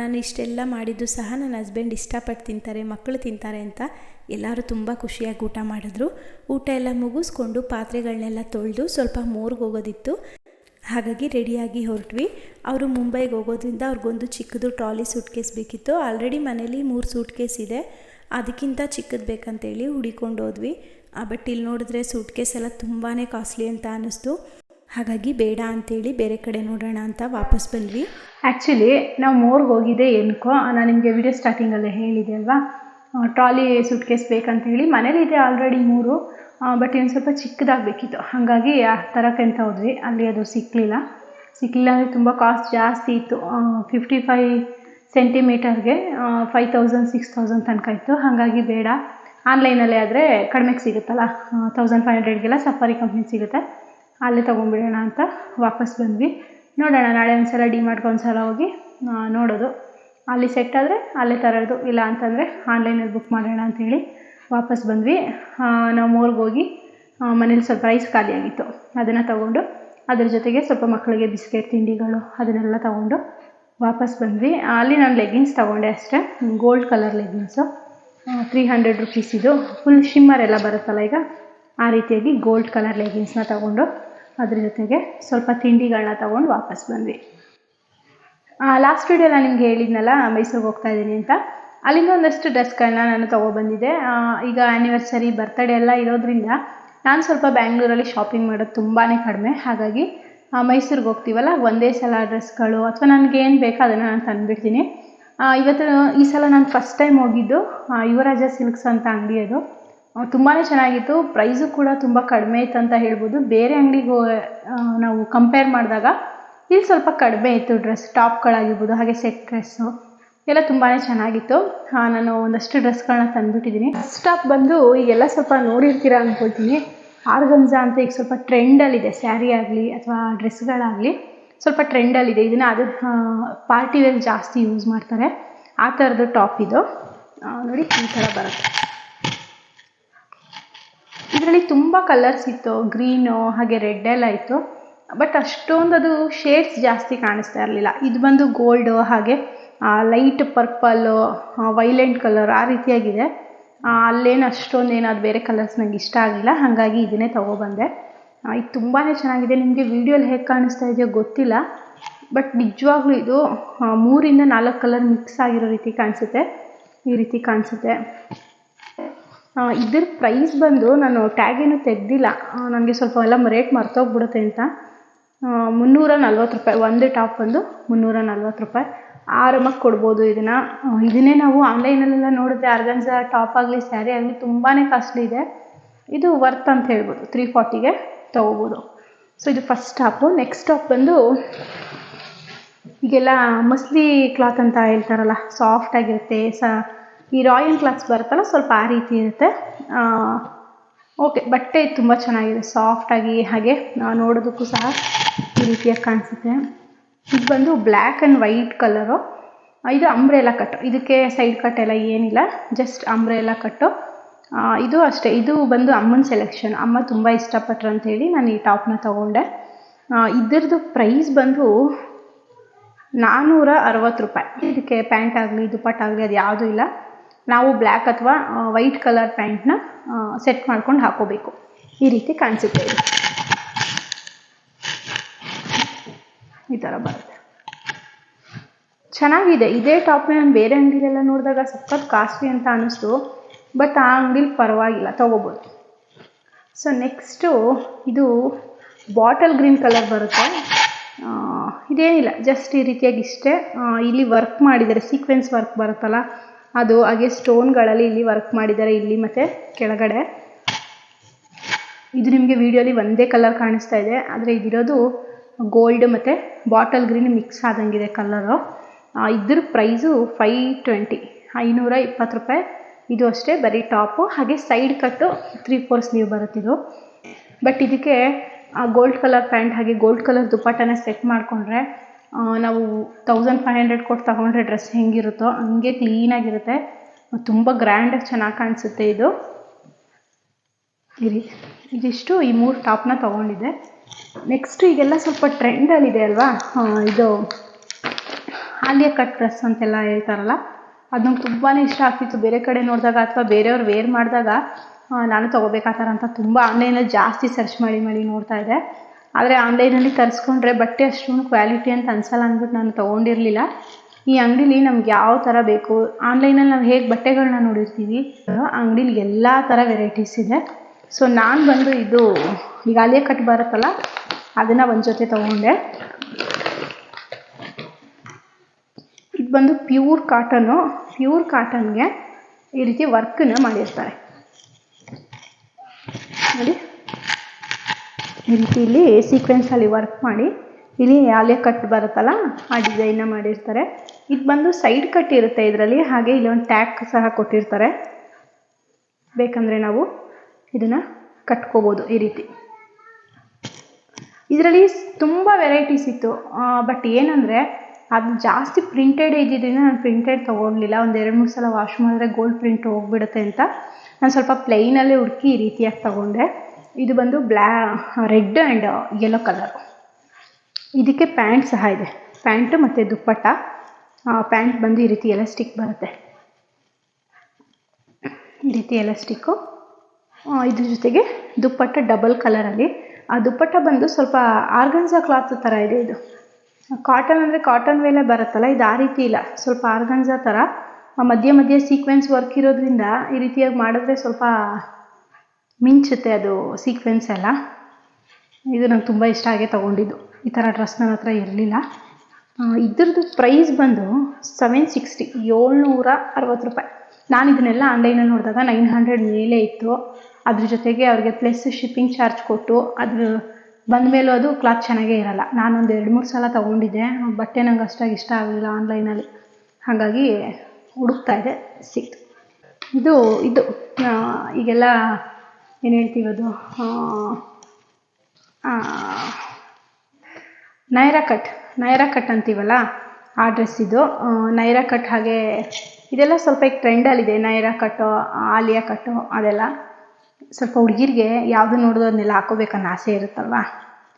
ನಾನು ಇಷ್ಟೆಲ್ಲ ಮಾಡಿದ್ದು ಸಹ ನನ್ನ ಹಸ್ಬೆಂಡ್ ಇಷ್ಟಪಟ್ಟು ತಿಂತಾರೆ, ಮಕ್ಕಳು ತಿಂತಾರೆ ಅಂತ ಎಲ್ಲರೂ ತುಂಬ ಖುಷಿಯಾಗಿ ಊಟ ಮಾಡಿದ್ರು. ಊಟ ಎಲ್ಲ ಮುಗಿಸ್ಕೊಂಡು ಪಾತ್ರೆಗಳನ್ನೆಲ್ಲ ತೊಳೆದು ಸ್ವಲ್ಪ ಮೋರ್ಗೆ ಹೋಗೋದಿತ್ತು. ಹಾಗಾಗಿ ರೆಡಿಯಾಗಿ ಹೊರಟ್ವಿ. ಅವರು ಮುಂಬೈಗೆ ಹೋಗೋದ್ರಿಂದ ಅವ್ರಿಗೊಂದು ಚಿಕ್ಕದು ಟ್ರಾಲಿ ಸೂಟ್ ಕೇಸ್ ಬೇಕಿತ್ತು. ಆಲ್ರೆಡಿ ಮನೇಲಿ ಮೂರು ಸೂಟ್ ಕೇಸ್ ಇದೆ. ಅದಕ್ಕಿಂತ ಚಿಕ್ಕದು ಬೇಕಂತೇಳಿ ಹುಡಿಕೊಂಡು ಹೋದ್ವಿ. ಬಟ್ ಇಲ್ಲಿ ನೋಡಿದ್ರೆ ಸೂಟ್ ಕೇಸ್ ಎಲ್ಲ ತುಂಬಾ ಕಾಸ್ಟ್ಲಿ ಅಂತ ಅನ್ನಿಸ್ತು. ಹಾಗಾಗಿ ಬೇಡ ಅಂತೇಳಿ ಬೇರೆ ಕಡೆ ನೋಡೋಣ ಅಂತ ವಾಪಸ್ ಬಂದ್ವಿ. ಆ್ಯಕ್ಚುಲಿ ನಾವು ಮೋರ್ಗೆ ಹೋಗಿದ್ದೆ ಏನಕ್ಕೋ. ನಾನು ನಿಮಗೆ ವಿಡಿಯೋ ಸ್ಟಾರ್ಟಿಂಗಲ್ಲೇ ಹೇಳಿದೆ ಅಲ್ವಾ? ಟ್ರಾಲಿ ಸೂಟ್ ಕೇಸ್ ಬೇಕಂತ ಹೇಳಿ ಮನೇಲಿದೆ ಆಲ್ರೆಡಿ ಮೂರು. ಬಟ್ ಇನ್ನು ಸ್ವಲ್ಪ ಚಿಕ್ಕದಾಗಬೇಕಿತ್ತು. ಹಾಗಾಗಿ ಆ ಥರ ಅಂತ ಹೋದ್ವಿ. ಅಲ್ಲಿ ಅದು ಸಿಕ್ಕಲಿಲ್ಲ ಸಿಕ್ಕಲಿಲ್ಲ ಅಂದರೆ ತುಂಬ ಕಾಸ್ಟ್ ಜಾಸ್ತಿ ಇತ್ತು. ಫಿಫ್ಟಿ ಫೈ ಸೆಂಟಿಮೀಟರ್ಗೆ ಫೈವ್ ತೌಸಂಡ್ ಸಿಕ್ಸ್ ತೌಸಂಡ್ ತನಕ ಇತ್ತು. ಹಾಗಾಗಿ ಬೇಡ. ಆನ್ಲೈನಲ್ಲೇ ಆದರೆ ಕಡಿಮೆಗೆ ಸಿಗುತ್ತಲ್ಲ? ತೌಸಂಡ್ ಫೈವ್ ಹಂಡ್ರೆಡ್ಗೆಲ್ಲ ಸಫಾರಿ ಕಂಪ್ನಿ ಸಿಗುತ್ತೆ. ಅಲ್ಲೇ ತೊಗೊಂಡ್ಬಿಡೋಣ ಅಂತ ವಾಪಸ್ ಬಂದ್ವಿ. ನೋಡೋಣ, ನಾಳೆ ಒಂದು ಸಲ ಡಿ ಮಾರ್ಟ್ಗೆ ಒಂದು ಸಲ ಹೋಗಿ ನೋಡೋದು. ಅಲ್ಲಿ ಸೆಟ್ ಆದರೆ ಅಲ್ಲೇ ತರೋದು, ಇಲ್ಲ ಅಂತಂದರೆ ಆನ್ಲೈನಲ್ಲಿ ಬುಕ್ ಮಾಡೋಣ ಅಂಥೇಳಿ ವಾಪಸ್ ಬಂದ್ವಿ. ನಾವು ಮೂರ್ಗೆ ಹೋಗಿ ಮನೇಲಿ ಸ್ವಲ್ಪ ರೈಸ್ ಖಾಲಿಯಾಗಿತ್ತು ಅದನ್ನು ತಗೊಂಡು, ಅದ್ರ ಜೊತೆಗೆ ಸ್ವಲ್ಪ ಮಕ್ಕಳಿಗೆ ಬಿಸ್ಕೆಟ್ ತಿಂಡಿಗಳು ಅದನ್ನೆಲ್ಲ ತಗೊಂಡು ವಾಪಸ್ ಬಂದ್ವಿ. ಅಲ್ಲಿ ನಾನು ಲೆಗ್ಗಿನ್ಸ್ ತೊಗೊಂಡೆ ಅಷ್ಟೇ gold colour leggings three hundred ರುಪೀಸಿದು full shimmer ಎಲ್ಲ ಬರುತ್ತಲ್ಲ ಈಗ? ಆ ರೀತಿಯಾಗಿ ಗೋಲ್ಡ್ ಕಲರ್ ಲೆಗಿನ್ಸ್ನ ತಗೊಂಡು ಅದ್ರ ಜೊತೆಗೆ ಸ್ವಲ್ಪ ತಿಂಡಿಗಳನ್ನ ತಗೊಂಡು ವಾಪಸ್ ಬಂದ್ವಿ. ಲಾಸ್ಟ್ ವೀಡಿಯೋ ನಾನು ನಿಮ್ಗೆ ಹೇಳಿದ್ನಲ್ಲ, ಮೈಸೂರಿಗೆ ಹೋಗ್ತಾ ಇದ್ದೀನಿ ಅಂತ. ಅಲ್ಲಿಂದ ಒಂದಷ್ಟು ಡ್ರೆಸ್ಗಳನ್ನ ನಾನು ತೊಗೊಬಂದಿದ್ದೆ. ಈಗ ಆ್ಯನಿವರ್ಸರಿ ಬರ್ತ್ಡೇ ಎಲ್ಲ ಇರೋದ್ರಿಂದ ನಾನು ಸ್ವಲ್ಪ ಬ್ಯಾಂಗ್ಳೂರಲ್ಲಿ ಶಾಪಿಂಗ್ ಮಾಡೋದು ತುಂಬಾ ಕಡಿಮೆ. ಹಾಗಾಗಿ ಮೈಸೂರಿಗೆ ಹೋಗ್ತೀವಲ್ಲ, ಒಂದೇ ಸಲ ಡ್ರೆಸ್ಗಳು ಅಥವಾ ನನಗೆ ಏನು ಬೇಕೋ ಅದನ್ನು ನಾನು ತಂದುಬಿಡ್ತೀನಿ. ಇವತ್ತು ಈ ಸಲ ನಾನು ಫಸ್ಟ್ ಟೈಮ್ ಹೋಗಿದ್ದು ಯುವರಾಜ ಸಿಲ್ಕ್ಸ್ ಅಂತ ಅಂಗಡಿ ಅದು. ತುಂಬಾ ಚೆನ್ನಾಗಿತ್ತು. ಪ್ರೈಸು ಕೂಡ ತುಂಬ ಕಡಿಮೆ ಇತ್ತು ಅಂತ ಹೇಳ್ಬೋದು. ಬೇರೆ ಅಂಗಡಿಗೆ ನಾವು ಕಂಪೇರ್ ಮಾಡಿದಾಗ ಇಲ್ಲಿ ಸ್ವಲ್ಪ ಕಡಿಮೆ ಇತ್ತು ಡ್ರೆಸ್ ಟಾಪ್ಗಳಾಗಿರ್ಬೋದು ಹಾಗೆ ಸೆಟ್ ಡ್ರೆಸ್ಸು ಎಲ್ಲ ತುಂಬಾ ಚೆನ್ನಾಗಿತ್ತು. ಹಾಂ, ನಾನು ಒಂದಷ್ಟು ಡ್ರೆಸ್ಗಳನ್ನ ತಂದುಬಿಟ್ಟಿದ್ದೀನಿ ಸ್ಟಾಪ್ ಬಂದು ಈಗೆಲ್ಲ ಸ್ವಲ್ಪ ನೋಡಿರ್ತೀರಾ ಅಂದ್ಕೊಳ್ತೀನಿ ಆರ್ಗಂಜ ಅಂತ ಈಗ ಸ್ವಲ್ಪ ಟ್ರೆಂಡಲ್ಲಿದೆ ಸ್ಯಾರಿ ಆಗಲಿ ಅಥವಾ ಡ್ರೆಸ್ಗಳಾಗಲಿ ಸ್ವಲ್ಪ ಟ್ರೆಂಡಲ್ಲಿದೆ ಇದನ್ನು ಅದು ಪಾರ್ಟಿ ವೇರ್ ಜಾಸ್ತಿ ಯೂಸ್ ಮಾಡ್ತಾರೆ. ಆ ಥರದ್ದು ಟಾಪ್ ಇದು. ನೋಡಿ ಈ ಥರ ಬರುತ್ತೆ. ಇದರಲ್ಲಿ ತುಂಬ ಕಲರ್ಸ್ ಇತ್ತು. ಗ್ರೀನು ಹಾಗೆ ರೆಡ್ ಎಲ್ಲ ಇತ್ತು. ಬಟ್ ಅಷ್ಟೊಂದು ಅದು ಶೇಡ್ಸ್ ಜಾಸ್ತಿ ಕಾಣಿಸ್ತಾ ಇರಲಿಲ್ಲ. ಇದು ಬಂದು ಗೋಲ್ಡು ಹಾಗೆ ಲೈಟ್ ಪರ್ಪಲ್ಲು ವೈಲೆಂಟ್ ಕಲರ್ ಆ ರೀತಿಯಾಗಿದೆ. ಅಲ್ಲೇನು ಅಷ್ಟೊಂದು ಏನಾದ್ರು ಬೇರೆ ಕಲರ್ಸ್ ನಂಗೆ ಇಷ್ಟ ಆಗಲಿಲ್ಲ. ಹಾಗಾಗಿ ಇದನ್ನೇ ತೊಗೊಬಂದೆ. ಇದು ತುಂಬಾ ಚೆನ್ನಾಗಿದೆ. ನಿಮಗೆ ವೀಡಿಯೋಲಿ ಹೇಗೆ ಕಾಣಿಸ್ತಾ ಇದೆಯೋ ಗೊತ್ತಿಲ್ಲ. ಬಟ್ ನಿಜವಾಗ್ಲೂ ಇದು ಮೂರಿಂದ ನಾಲ್ಕು ಕಲರ್ ಮಿಕ್ಸ್ ಆಗಿರೋ ರೀತಿ ಕಾಣಿಸುತ್ತೆ. ಈ ರೀತಿ ಕಾಣಿಸುತ್ತೆ. ಇದ್ರ ಪ್ರೈಸ್ ಬಂದು ನಾನು ಟ್ಯಾಗ್ ಏನು ತೆಗ್ದಿಲ್ಲ. ನನಗೆ ಸ್ವಲ್ಪ ಎಲ್ಲ ರೇಟ್ ಮರ್ತೋಗ್ಬಿಡುತ್ತೆ ಅಂತ. ಮುನ್ನೂರ ನಲ್ವತ್ತು ರೂಪಾಯಿ, ಒಂದು ಟಾಪ್ ಬಂದು ಮುನ್ನೂರ ನಲ್ವತ್ತು ರೂಪಾಯಿ. ಆರಾಮಾಗಿ ಕೊಡ್ಬೋದು ಇದನ್ನು. ಇದನ್ನೇ ನಾವು ಆನ್ಲೈನಲ್ಲೆಲ್ಲ ನೋಡಿದ್ರೆ ಆರ್ಗನ್ಸ ಟಾಪ್ ಆಗಲಿ ಸ್ಯಾರಿ ಆಗಲಿ ತುಂಬಾ ಕಾಸ್ಟ್ಲಿ ಇದೆ. ಇದು ವರ್ತ್ ಅಂತ ಹೇಳ್ಬೋದು. ತ್ರೀ ಫಾರ್ಟಿಗೆ ತೊಗೋಬೋದು. ಸೊ ಇದು ಫಸ್ಟ್ ಟಾಪು ನೆಕ್ಸ್ಟ್ ಟಾಪ್ ಬಂದು ಈಗೆಲ್ಲ ಮಸ್ಲಿ ಕ್ಲಾತ್ ಅಂತ ಹೇಳ್ತಾರಲ್ಲ ಸಾಫ್ಟ್ ಆಗಿರುತ್ತೆ, ಸ ಈ ರಾಯಲ್ ಕ್ಲಾತ್ಸ್ ಬರುತ್ತಲ್ಲ, ಸ್ವಲ್ಪ ಆ ರೀತಿ ಇರುತ್ತೆ. ಓಕೆ, ಬಟ್ಟೆ ತುಂಬ ಚೆನ್ನಾಗಿದೆ ಸಾಫ್ಟಾಗಿ ಹಾಗೆ ನೋಡೋದಕ್ಕೂ ಸಹ ಈ ರೀತಿಯಾಗಿ ಕಾಣಿಸುತ್ತೆ. ಇದು ಬಂದು ಬ್ಲ್ಯಾಕ್ ಆ್ಯಂಡ್ ವೈಟ್ ಕಲರು ಇದು ಅಂಬ್ರೆಲ್ಲ ಕಟ್ಟು ಇದಕ್ಕೆ ಸೈಡ್ ಕಟ್ ಎಲ್ಲ ಏನಿಲ್ಲ ಜಸ್ಟ್ ಅಂಬ್ರೆಲ್ಲ ಕಟ್ಟು ಇದು ಅಷ್ಟೇ, ಇದು ಬಂದು ಅಮ್ಮನ ಸೆಲೆಕ್ಷನ್ ಅಮ್ಮ ತುಂಬ ಇಷ್ಟಪಟ್ರು ಅಂಥೇಳಿ ನಾನು ಈ ಟಾಪ್ನ ತೊಗೊಂಡೆ. ಇದ್ರದ್ದು ಪ್ರೈಸ್ ಬಂದು ನಾನ್ನೂರ ಅರವತ್ತು ರೂಪಾಯಿ. ಇದಕ್ಕೆ ಪ್ಯಾಂಟ್ ಆಗಲಿ, ದುಪ್ಪಟ್ಟಾಗಲಿ, ಅದು ಯಾವುದೂ ಇಲ್ಲ. ನಾವು ಬ್ಲ್ಯಾಕ್ ಅಥವಾ ವೈಟ್ ಕಲರ್ ಪ್ಯಾಂಟ್ನ ಸೆಟ್ ಮಾಡ್ಕೊಂಡು ಹಾಕೋಬೇಕು. ಈ ರೀತಿ ಕಾಣಿಸುತ್ತೆ ಈ ಥರ ಬರುತ್ತೆ. ಚೆನ್ನಾಗಿದೆ. ಇದೇ ಟಾಪ್ನ ನಾನು ಬೇರೆ ಅಂಗಡಿಲೆಲ್ಲ ನೋಡಿದಾಗ ಸಖತ್ ಕಾಸ್ಟ್ಲಿ ಅಂತ ಅನ್ನಿಸ್ತು ಬಟ್ ಆ ಅಂಗಡಿಲಿ ಪರವಾಗಿಲ್ಲ. ತೊಗೋಬೋದು. ಸೊ ನೆಕ್ಸ್ಟು ಇದು ಬಾಟಲ್ ಗ್ರೀನ್ ಕಲರ್ ಬರುತ್ತೆ. ಇದೇನಿಲ್ಲ. ಜಸ್ಟ್ ಈ ರೀತಿಯಾಗಿ ಇಷ್ಟೇ. ಇಲ್ಲಿ ವರ್ಕ್ ಮಾಡಿದ್ದಾರೆ ಸೀಕ್ವೆನ್ಸ್ ವರ್ಕ್ ಬರುತ್ತಲ್ಲ ಅದು ಹಾಗೆ ಸ್ಟೋನ್ಗಳಲ್ಲಿ ಇಲ್ಲಿ ವರ್ಕ್ ಮಾಡಿದ್ದಾರೆ ಇಲ್ಲಿ ಮತ್ತು ಕೆಳಗಡೆ. ಇದು ನಿಮಗೆ ವಿಡಿಯೋಲಿ ಒಂದೇ ಕಲರ್ ಕಾಣಿಸ್ತಾ ಇದೆ. ಆದರೆ ಇದಿರೋದು ಗೋಲ್ಡ್ ಮತ್ತು ಬಾಟಲ್ ಗ್ರೀನ್ ಮಿಕ್ಸ್ ಆದಂಗಿದೆ ಕಲರು ಇದ್ರ ಪ್ರೈಸು ಫೈ ಟ್ವೆಂಟಿ ಐನೂರ ಇಪ್ಪತ್ತು ರೂಪಾಯಿ. ಇದು ಅಷ್ಟೇ, ಬರೀ ಟಾಪು ಹಾಗೆ side cut three four sleeve ಬರುತ್ತಿದ್ದು ಬಟ್ ಇದಕ್ಕೆ ಗೋಲ್ಡ್ ಕಲರ್ ಪ್ಯಾಂಟ್ ಹಾಗೆ ಗೋಲ್ಡ್ ಕಲರ್ ದುಪ್ಪಟ್ಟನ ಸೆಟ್ ಮಾಡಿಕೊಂಡ್ರೆ ನಾವು ತೌಸಂಡ್ ಫೈವ್ ಹಂಡ್ರೆಡ್ ಕೊಟ್ಟು ತಗೊಂಡ್ರೆ ಡ್ರೆಸ್ ಹೆಂಗಿರುತ್ತೋ ಹಂಗೆ ಕ್ಲೀನಾಗಿರುತ್ತೆ ತುಂಬ ಗ್ರ್ಯಾಂಡಾಗಿ ಚೆನ್ನಾಗಿ ಕಾಣಿಸುತ್ತೆ ಇದು. ಇರಿ, ಇದಿಷ್ಟು ಈ ಮೂರು ಟಾಪ್ನ ತೊಗೊಂಡಿದ್ದೆ. ನೆಕ್ಸ್ಟ್ ಈಗೆಲ್ಲ ಸ್ವಲ್ಪ ಟ್ರೆಂಡಲ್ಲಿದೆ ಅಲ್ವಾ? ಇದು ಆಲಿಯಾ ಕಟ್ ಡ್ರೆಸ್ ಅಂತೆಲ್ಲ ಹೇಳ್ತಾರಲ್ಲ ಅದು ನಂಗೆ ತುಂಬಾ ಇಷ್ಟ ಆಗ್ತಿತ್ತು. ಬೇರೆ ಕಡೆ ನೋಡಿದಾಗ ಅಥವಾ ಬೇರೆಯವ್ರು ವೇರ್ ಮಾಡಿದಾಗ ನಾನು ತಗೋಬೇಕಾ ಥರ ಅಂತ ತುಂಬ ಆನ್ಲೈನಲ್ಲಿ ಜಾಸ್ತಿ ಸರ್ಚ್ ಮಾಡಿ ಮಾಡಿ ನೋಡ್ತಾ ಇದ್ದೆ. ಆದರೆ ಆನ್ಲೈನಲ್ಲಿ ತರಿಸ್ಕೊಂಡ್ರೆ ಬಟ್ಟೆ ಅಷ್ಟೊಂದು ಕ್ವಾಲಿಟಿ ಅಂತ ಅನ್ಸಲ್ಲ ಅಂದ್ಬಿಟ್ಟು ನಾನು ತೊಗೊಂಡಿರಲಿಲ್ಲ. ಈ ಅಂಗಡೀಲಿ ನಮ್ಗೆ ಯಾವ ಥರ ಬೇಕು? ಆನ್ಲೈನಲ್ಲಿ ನಾವು ಹೇಗೆ ಬಟ್ಟೆಗಳನ್ನ ನೋಡಿರ್ತೀವಿ? ಅಂಗಡೀಲಿ ಎಲ್ಲ ಥರ ವೆರೈಟೀಸ್ ಇದೆ. ಸೊ ನಾನು ಬಂದು ಇದು ಈಗ ಅಲ್ಲೇ ಕಟ್ ಬರುತ್ತಲ್ಲ, ಅದನ್ನು ಒಂದು ಜೊತೆ ತೊಗೊಂಡೆ. ಇದು ಬಂದು ಪ್ಯೂರ್ ಕಾಟನು ಪ್ಯೂರ್ ಕಾಟನ್ಗೆ ಈ ರೀತಿ ವರ್ಕನ್ನು ಮಾಡಿರ್ತಾರೆ. ನೋಡಿ. ಈ ರೀತಿ ಇಲ್ಲಿ ಸೀಕ್ವೆನ್ಸಲ್ಲಿ ವರ್ಕ್ ಮಾಡಿ, ಇಲ್ಲಿ ಆಲೆ ಕಟ್ ಬರುತ್ತಲ್ಲ, ಆ ಡಿಸೈನ್ನ ಮಾಡಿರ್ತಾರೆ. ಇದು ಬಂದು ಸೈಡ್ ಕಟ್ ಇರುತ್ತೆ ಇದರಲ್ಲಿ, ಹಾಗೆ ಇಲ್ಲಿ ಒಂದು ಟ್ಯಾಕ್ ಸಹ ಕೊಟ್ಟಿರ್ತಾರೆ. ಬೇಕಂದರೆ ನಾವು ಇದನ್ನು ಕಟ್ಕೋಬೋದು ಈ ರೀತಿ. ಇದರಲ್ಲಿ ತುಂಬ ವೆರೈಟೀಸ್ ಇತ್ತು. ಬಟ್ ಏನಂದರೆ, ಅದು ಜಾಸ್ತಿ ಪ್ರಿಂಟೆಡ್ ಇದ್ದಿದ್ದರಿಂದ ನಾನು ಪ್ರಿಂಟೆಡ್ ತೊಗೊಳ್ಲಿಲ್ಲ. ಒಂದು ಎರಡು ಮೂರು ಸಲ ವಾಶ್ ಮಾಡಿದ್ರೆ ಗೋಲ್ಡ್ ಪ್ರಿಂಟ್ ಹೋಗ್ಬಿಡುತ್ತೆ ಅಂತ. ನಾನು ಸ್ವಲ್ಪ ಪ್ಲೈನಲ್ಲೇ ಹುಡುಕಿ ಈ ರೀತಿಯಾಗಿ ತಗೊಂಡೆ. ಇದು ಬಂದು black red and yellow colour ಇದಕ್ಕೆ ಪ್ಯಾಂಟ್ ಸಹ ಇದೆ. ಪ್ಯಾಂಟು ಮತ್ತು ದುಪ್ಪಟ್ಟ. ಪ್ಯಾಂಟ್ ಬಂದು ಈ ರೀತಿ ಎಲಾಸ್ಟಿಕ್ ಬರುತ್ತೆ. ಈ ರೀತಿ ಎಲಾಸ್ಟಿಕ್ಕು ಇದ್ರ ಜೊತೆಗೆ ದುಪ್ಪಟ್ಟ ಡಬಲ್ ಕಲರಲ್ಲಿ ಆ ದುಪ್ಪಟ್ಟ ಬಂದು ಸ್ವಲ್ಪ ಆರ್ಗನ್ಸಾ ಕ್ಲಾತ್ ಥರ ಇದೆ ಇದು. ಕಾಟನ್ ಅಂದರೆ ಕಾಟನ್ ಮೇಲೆ ಬರುತ್ತಲ್ಲ, ಇದು ಆ ರೀತಿ ಇಲ್ಲ. ಸ್ವಲ್ಪ ಆರ್ಗನ್ಸಾ ಥರ ಮಧ್ಯ ಮಧ್ಯೆ ಮಧ್ಯೆ ಸೀಕ್ವೆನ್ಸ್ ವರ್ಕ್ ಇರೋದ್ರಿಂದ ಈ ರೀತಿಯಾಗಿ ಮಾಡಿದ್ರೆ ಸ್ವಲ್ಪ ಮಿಂಚುತ್ತೆ ಅದು ಸೀಕ್ವೆನ್ಸ್ ಎಲ್ಲ. ಇದು ನಂಗೆ ತುಂಬ ಇಷ್ಟ ಆಗೇ ತೊಗೊಂಡಿದ್ದು. ಈ ಥರ ಡ್ರೆಸ್ ನನ್ನ ಹತ್ರ ಇರಲಿಲ್ಲ. ಇದ್ರದ್ದು ಪ್ರೈಸ್ ಬಂದು ಸೆವೆನ್ ಸಿಕ್ಸ್ಟಿ ಏಳ್ನೂರ ಅರವತ್ತು ರೂಪಾಯಿ. ನಾನು ಇದನ್ನೆಲ್ಲ ಆನ್ಲೈನಲ್ಲಿ ನೋಡಿದಾಗ ನೈನ್ ಹಂಡ್ರೆಡ್ ಮೇಲೆ ಇತ್ತು. ಅದ್ರ ಜೊತೆಗೆ ಅವ್ರಿಗೆ ಪ್ಲಸ್ ಶಿಪ್ಪಿಂಗ್ ಚಾರ್ಜ್ ಕೊಟ್ಟು ಅದ್ರ ಬಂದ ಮೇಲೂ ಅದು ಕ್ಲಾತ್ ಚೆನ್ನಾಗೇ ಇರಲ್ಲ. ನಾನೊಂದು ಎರಡು ಮೂರು ಸಲ ತೊಗೊಂಡಿದ್ದೆ. ಬಟ್ಟೆ ನಂಗೆ ಅಷ್ಟಾಗಿ ಇಷ್ಟ ಆಗಲಿಲ್ಲ ಆನ್ಲೈನಲ್ಲಿ ಹಾಗಾಗಿ ಹುಡುಕ್ತಾ ಇದೆ ಸಿಕ್ತು. ಇದು ಇದು ಈಗೆಲ್ಲ ಏನು ಅದು? ನೈರಾ ಕಟ್. ನೈರಾ ಕಟ್ ಅಂತೀವಲ್ಲ? ಆ ಡ್ರೆಸ್ ಇದು. ನೈರಾ ಕಟ್ ಹಾಗೆ ಇದೆಲ್ಲ ಸ್ವಲ್ಪ ಈಗ ಟ್ರೆಂಡಲ್ಲಿದೆ ನೈರಾ ಕಟ್ಟು ಆಲಿಯಾ ಕಟ್ಟು ಅದೆಲ್ಲ. ಸ್ವಲ್ಪ ಹುಡುಗಿರಿಗೆ ಯಾವುದು ನೋಡೋದು ಅದನ್ನೆಲ್ಲ ಹಾಕೋಬೇಕನ್ನೋ ಆಸೆ ಇರುತ್ತಲ್ವ?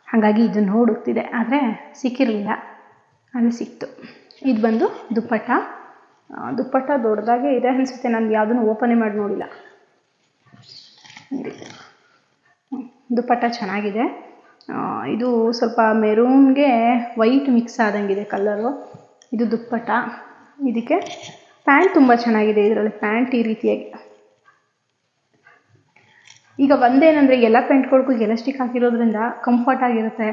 ಹಾಗಾಗಿ ಇದು ಹುಡುಕ್ತಿದೆ. ಆದರೆ ಸಿಕ್ಕಿರಲಿಲ್ಲ. ಅಲ್ಲಿ ಸಿಕ್ತು. ಇದು ಬಂದು ದುಪ್ಪಟ್ಟ. ದುಪ್ಪಟ್ಟ ದೊಡ್ಡದಾಗೆ ಇದೆ ಅನಿಸುತ್ತೆ. ನಾನು ಯಾವುದನ್ನು ಓಪನೇ ಮಾಡಿ ನೋಡಿಲ್ಲ. ದುಪ್ಪಟ್ಟ ಚೆನ್ನಾಗಿದೆ. ಇದು ಸ್ವಲ್ಪ ಮೆರೂನ್ಗೆ ವೈಟ್ ಮಿಕ್ಸ್ ಆದಂಗಿದೆ ಕಲರು ಇದು ದುಪ್ಪಟ್ಟ. ಇದಕ್ಕೆ ಪ್ಯಾಂಟ್ ತುಂಬ ಚೆನ್ನಾಗಿದೆ ಇದರಲ್ಲಿ. ಪ್ಯಾಂಟ್ ಈ ರೀತಿಯಾಗಿ. ಈಗ ಒಂದೇನಂದರೆ ಎಲ್ಲ ಪ್ಯಾಂಟ್ಗಳಿಗೂ ಎಲಾಸ್ಟಿಕ್ ಹಾಕಿರೋದ್ರಿಂದ ಕಂಫರ್ಟ್ ಆಗಿರುತ್ತೆ.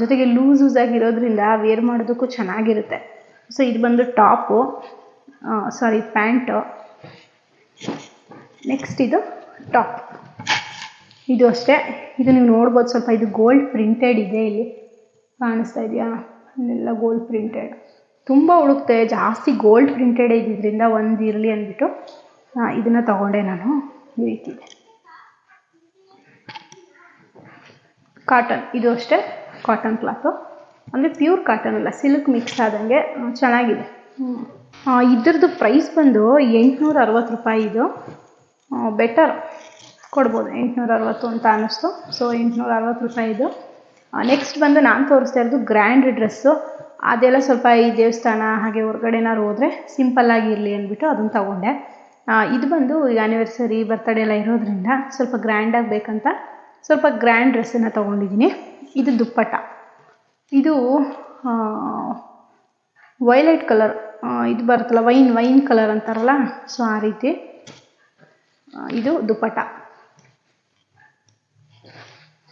ಜೊತೆಗೆ ಲೂಸ್ ಲೂಸ್ ಆಗಿರೋದ್ರಿಂದ ವೇರ್ ಮಾಡೋದಕ್ಕೂ ಚೆನ್ನಾಗಿರುತ್ತೆ. ಸೊ ಇದು ಬಂದು ಟಾಪು ಸಾರಿ ಪ್ಯಾಂಟು ನೆಕ್ಸ್ಟ್ ಇದು ಟಾಪ್. ಇದು ಅಷ್ಟೇ. ಇದು ನೀವು ನೋಡ್ಬೋದು, ಸ್ವಲ್ಪ ಇದು ಗೋಲ್ಡ್ ಪ್ರಿಂಟೆಡ್ ಇದೆ ಇಲ್ಲಿ. ಕಾಣಿಸ್ತಾ ಇದೆಯಾ? ಇಲ್ಲೆಲ್ಲ ಗೋಲ್ಡ್ ಪ್ರಿಂಟೆಡ್. ತುಂಬ ಹುಡುಕ್ತೆ, ಜಾಸ್ತಿ ಗೋಲ್ಡ್ ಪ್ರಿಂಟೆಡ್ ಇದ್ದಿದ್ದರಿಂದ ಒಂದು ಇರಲಿ ಅಂದ್ಬಿಟ್ಟು. ಇದನ್ನು ತಗೊಂಡೆ ನಾನು. ಈ ರೀತಿ ಇದೆ. ಕಾಟನ್. ಇದು ಅಷ್ಟೇ, ಕಾಟನ್ ಕ್ಲಾತು. ಅಂದರೆ ಪ್ಯೂರ್ ಕಾಟನ್ ಅಲ್ಲ, ಸಿಲ್ಕ್ ಮಿಕ್ಸ್ ಆದಂಗೆ ಚೆನ್ನಾಗಿದೆ. ಇದ್ರದ್ದು ಪ್ರೈಸ್ ಬಂದು ಎಂಟುನೂರ ಅರವತ್ತು ರೂಪಾಯಿ ಇದು. ಬೆಟರ್. ಕೊಡ್ಬೋದು. ಎಂಟುನೂರ ಅರವತ್ತು ಅಂತ ಅನ್ನಿಸ್ತು. ಸೊ ಎಂಟುನೂರ ಅರವತ್ತು ರೂಪಾಯಿ ಇದು. ನೆಕ್ಸ್ಟ್ ಬಂದು ನಾನು ತೋರಿಸ್ತಾ ಇರೋದು ಗ್ರ್ಯಾಂಡ್ ಡ್ರೆಸ್ಸು ಅದೆಲ್ಲ ಸ್ವಲ್ಪ ಈ ದೇವಸ್ಥಾನ ಹಾಗೆ ಹೊರಗಡೆ ಏನಾದ್ರು ಹೋದರೆ ಸಿಂಪಲ್ಲಾಗಿ ಇರಲಿ ಅಂದ್ಬಿಟ್ಟು ಅದನ್ನು ತಗೊಂಡೆ. ಇದು ಬಂದು ಈಗ ಆ್ಯನಿವರ್ಸರಿ ಬರ್ತಡೇ ಎಲ್ಲ ಇರೋದ್ರಿಂದ ಸ್ವಲ್ಪ ಗ್ರ್ಯಾಂಡಾಗಿ ಬೇಕಂತ ಸ್ವಲ್ಪ ಗ್ರ್ಯಾಂಡ್ ಡ್ರೆಸ್ಸನ್ನು ತೊಗೊಂಡಿದ್ದೀನಿ. ಇದು ದುಪ್ಪಟ್ಟ. ಇದು ವೈಲೆಟ್ ಕಲರ್ ಇದು ಬರುತ್ತಲ್ಲ, ವೈನ್ ವೈನ್ ಕಲರ್ ಅಂತಾರಲ್ಲ, ಸೊ ಆ ರೀತಿ. ಇದು ದುಪ್ಪಟ್ಟ.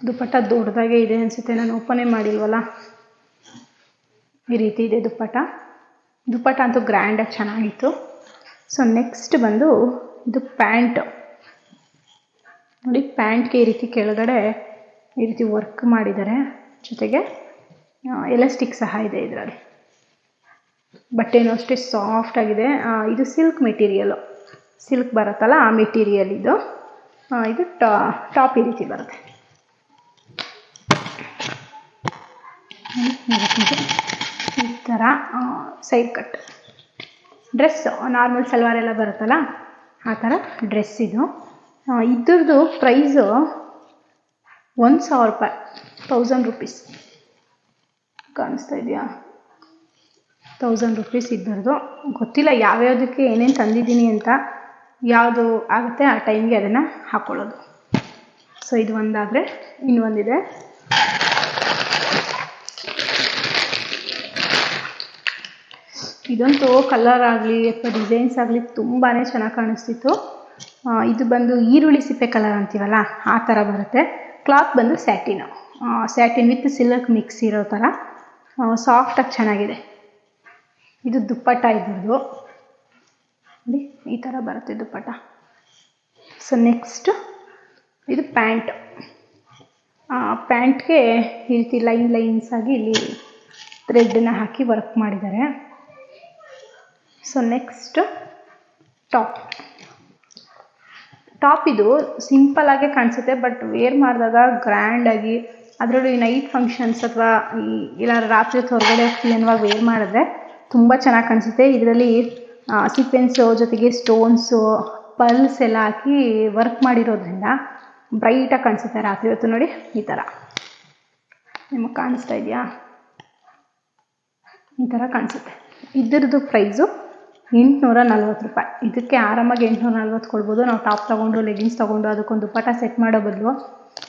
ದುಪ್ಪಟ್ಟ ದೊಡ್ಡದಾಗೆ ಇದೆ ಅನಿಸುತ್ತೆ, ನಾನು ಓಪನೇ ಮಾಡಿಲ್ವಲ್ಲ? ಈ ರೀತಿ ಇದೆ ದುಪ್ಪಟ್ಟ. ದುಪ್ಪಟ್ಟ ಅಂತೂ ಗ್ರ್ಯಾಂಡಾಗಿ ಚೆನ್ನಾಗಿತ್ತು. ಸೊ ನೆಕ್ಸ್ಟ್ ಬಂದು ಇದು ಪ್ಯಾಂಟ್. ನೋಡಿ, ಪ್ಯಾಂಟ್ಗೆ ಈ ರೀತಿ ಕೆಳಗಡೆ ಈ ರೀತಿ ವರ್ಕ್ ಮಾಡಿದ್ದಾರೆ. ಜೊತೆಗೆ ಎಲಾಸ್ಟಿಕ್ ಸಹ ಇದೆ ಇದರಲ್ಲಿ. ಬಟ್ಟೆನೂ ಅಷ್ಟೇ ಸಾಫ್ಟ್ ಆಗಿದೆ. ಇದು ಸಿಲ್ಕ್ ಮೆಟೀರಿಯಲ್. ಸಿಲ್ಕ್ ಬರುತ್ತಲ್ಲ, ಆ ಮೆಟೀರಿಯಲ್ ಇದು. ಇದು ಟಾಪ್ ಈ ರೀತಿ ಬರುತ್ತೆ. ಈ ಥರ side cut dress normal salwar ಎಲ್ಲ ಬರುತ್ತಲ್ಲ, ಆ ಥರ ಡ್ರೆಸ್ ಇದು. ಇದ್ರದ್ದು ಪ್ರೈಸು ಒಂದು ಸಾವಿರ ರೂಪಾಯಿ ತೌಸಂಡ್ ರುಪೀಸ್ ಕಾಣಿಸ್ತಾ ಇದೆಯಾ? ತೌಸಂಡ್ ರುಪೀಸ್ ಇದ್ದರದು ಗೊತ್ತಿಲ್ಲ ಯಾವ್ಯಾವುದಕ್ಕೆ ಏನೇನು ತಂದಿದ್ದೀನಿ ಅಂತ ಯಾವುದು ಆಗುತ್ತೆ ಆ ಟೈಮ್ಗೆ ಅದನ್ನು ಹಾಕ್ಕೊಳ್ಳೋದು ಸೊ ಇದು ಒಂದಾದರೆ, ಇನ್ನೊಂದಿದೆ. ಇದಂತೂ ಕಲರ್ ಆಗಲಿ ಅಥವಾ ಡಿಸೈನ್ಸ್ ಆಗಲಿ ತುಂಬಾ ಚೆನ್ನಾಗಿ ಕಾಣಿಸ್ತಿತ್ತು. ಇದು ಬಂದು ಈರುಳ್ಳಿ ಸಿಪ್ಪೆ ಕಲರ್ ಅಂತೀವಲ್ಲ, ಆ ಥರ ಬರುತ್ತೆ. ಕ್ಲಾತ್ ಬಂದು satin satin with silk mix ಇರೋ ಥರ ಸಾಫ್ಟಾಗಿ ಚೆನ್ನಾಗಿದೆ. ಇದು ದುಪ್ಪಟ್ಟ ಇದ್ರದ್ದು. ಈ ಥರ ಬರುತ್ತೆ ದುಪ್ಪಟ್ಟ. ಸೊ ನೆಕ್ಸ್ಟ್ ಇದು ಪ್ಯಾಂಟ್. ಪ್ಯಾಂಟ್ಗೆ ಈ ರೀತಿ ಲೈನ್ ಲೈನ್ಸ್ ಆಗಿ ಇಲ್ಲಿ ಥ್ರೆಡ್ನ ಹಾಕಿ ವರ್ಕ್ ಮಾಡಿದ್ದಾರೆ. ಸೊ ನೆಕ್ಸ್ಟ್ ಟಾಪ್ ಟಾಪ್ ಇದು ಸಿಂಪಲ್ ಆಗೇ ಕಾಣಿಸುತ್ತೆ ಬಟ್ ವೇರ್ ಮಾಡಿದಾಗ ಗ್ರ್ಯಾಂಡಾಗಿ ಅದರಲ್ಲೂ ಈ ನೈಟ್ ಫಂಕ್ಷನ್ಸ್ ಅಥವಾ ಈ ಇಲ್ಲ ರಾತ್ರಿ ಹೊರಗಡೆ ಕ್ಲೀನ್ವಾಗಿ ವೇರ್ ಮಾಡಿದ್ರೆ ತುಂಬ ಚೆನ್ನಾಗಿ ಕಾಣಿಸುತ್ತೆ. ಇದರಲ್ಲಿ ಸೀಕ್ವೆನ್ಸು ಜೊತೆಗೆ ಸ್ಟೋನ್ಸು ಪಲ್ಸ್ ಎಲ್ಲ ಹಾಕಿ ವರ್ಕ್ ಮಾಡಿರೋದ್ರಿಂದ ಬ್ರೈಟಾಗಿ ಕಾಣಿಸುತ್ತೆ ರಾತ್ರಿ ಹೊತ್ತು ನೋಡಿ, ಈ ಥರ ನಿಮಗೆ ಕಾಣಿಸ್ತಾ ಇದೆಯಾ? ಈ ಥರ ಕಾಣಿಸುತ್ತೆ. ಇದರದ್ದು ಪ್ರೈಸು ಎಂಟುನೂರ ನಲ್ವತ್ತು ರೂಪಾಯಿ. ಇದಕ್ಕೆ ಆರಾಮಾಗಿ ಎಂಟುನೂರ ನಲ್ವತ್ತು ಕೊಡ್ಬೋದು. ನಾವು ಟಾಪ್ ತೊಗೊಂಡು, ಲೆಗಿನ್ಸ್ ತೊಗೊಂಡು, ಅದಕ್ಕೊಂದು ದುಪ್ಪಟ್ಟ ಸೆಟ್ ಮಾಡೋ ಬದಲು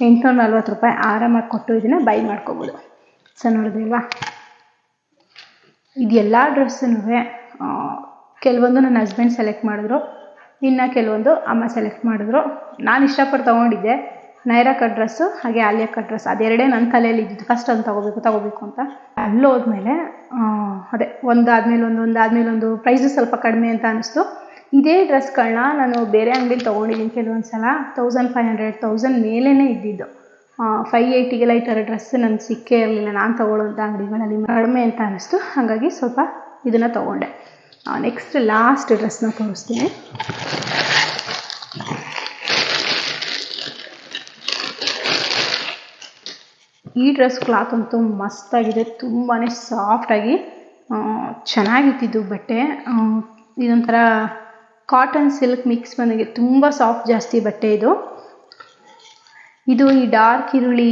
ಎಂಟುನೂರ ನಲ್ವತ್ತು ರೂಪಾಯಿ ಆರಾಮಾಗಿ ಕೊಟ್ಟು ಇದನ್ನು ಬೈ ಮಾಡ್ಕೋಬೋದು. ಸೊ ನೋಡಿದ್ರಲ್ವಾ ಇದು ಎಲ್ಲ ಡ್ರೆಸ್ಸೂ ಕೆಲವೊಂದು ನನ್ನ ಹಸ್ಬೆಂಡ್ ಸೆಲೆಕ್ಟ್ ಮಾಡಿದ್ರು, ಇನ್ನು ಕೆಲವೊಂದು ಅಮ್ಮ ಸೆಲೆಕ್ಟ್ ಮಾಡಿದ್ರು. ನಾನು ಇಷ್ಟಪಟ್ಟು ತೊಗೊಂಡಿದ್ದೆ. ನೈರಾ ಕಟ್ ಡ್ರೆಸ್ಸು ಹಾಗೆ ಆಲಿಯಾ ಕಟ್ ಡ್ರೆಸ್ ಅದೆರಡೇ ನನ್ನ ತಲೆಯಲ್ಲಿ ಇದ್ದಿದ್ದು. ಫಸ್ಟ್ ಅದನ್ನು ತೊಗೋಬೇಕು ತೊಗೋಬೇಕು ಅಂತ. ಅಲ್ಲಿ ಹೋದ್ಮೇಲೆ ಅದೇ ಒಂದು ಆದಮೇಲೆ ಒಂದು ಒಂದು ಆದಮೇಲೆ ಒಂದು ಪ್ರೈಸು ಸ್ವಲ್ಪ ಕಡಿಮೆ ಅಂತ ಅನಿಸ್ತು. ಇದೇ ಡ್ರೆಸ್ಗಳನ್ನ ನಾನು ಬೇರೆ ಅಂಗಡಿಲಿ ತೊಗೊಂಡಿದ್ದೀನಿ. ಕೆಲವೊಂದು ಸಲ ತೌಸಂಡ್ ಫೈವ್ ಹಂಡ್ರೆಡ್ ತೌಸಂಡ್ ಮೇಲೇ ಇದ್ದಿದ್ದು ಫೈವ್ ಏಯ್ಟಿಗೆಲ್ಲ ಈ ಥರ ಡ್ರೆಸ್ ನನಗೆ ಸಿಕ್ಕೇ ಇರಲಿಲ್ಲ. ನಾನು ತೊಗೊಳ್ಳೋಂಥ ಅಂಗಡಿಗಳಲ್ಲಿ ಕಡಿಮೆ ಅಂತ ಅನ್ನಿಸ್ತು ಹಾಗಾಗಿ ಸ್ವಲ್ಪ ಇದನ್ನು ತೊಗೊಂಡೆ. ನೆಕ್ಸ್ಟ್ ಲಾಸ್ಟ್ ಡ್ರೆಸ್ನ ತೋರಿಸ್ತೀನಿ. ಈ ಡ್ರೆಸ್ ಕ್ಲಾತ್ ಅಂತೂ ಮಸ್ತಾಗಿದೆ. ತುಂಬಾ ಸಾಫ್ಟಾಗಿ ಚೆನ್ನಾಗಿತ್ತಿದ್ದು ಬಟ್ಟೆ. ಇದೊಂಥರ ಕಾಟನ್ ಸಿಲ್ಕ್ ಮಿಕ್ಸ್ ಬಂದಿದೆ ತುಂಬ ಸಾಫ್ಟ್ ಜಾಸ್ತಿ ಬಟ್ಟೆ ಇದು. ಇದು ಈ ಡಾರ್ಕ್ ಈರುಳ್ಳಿ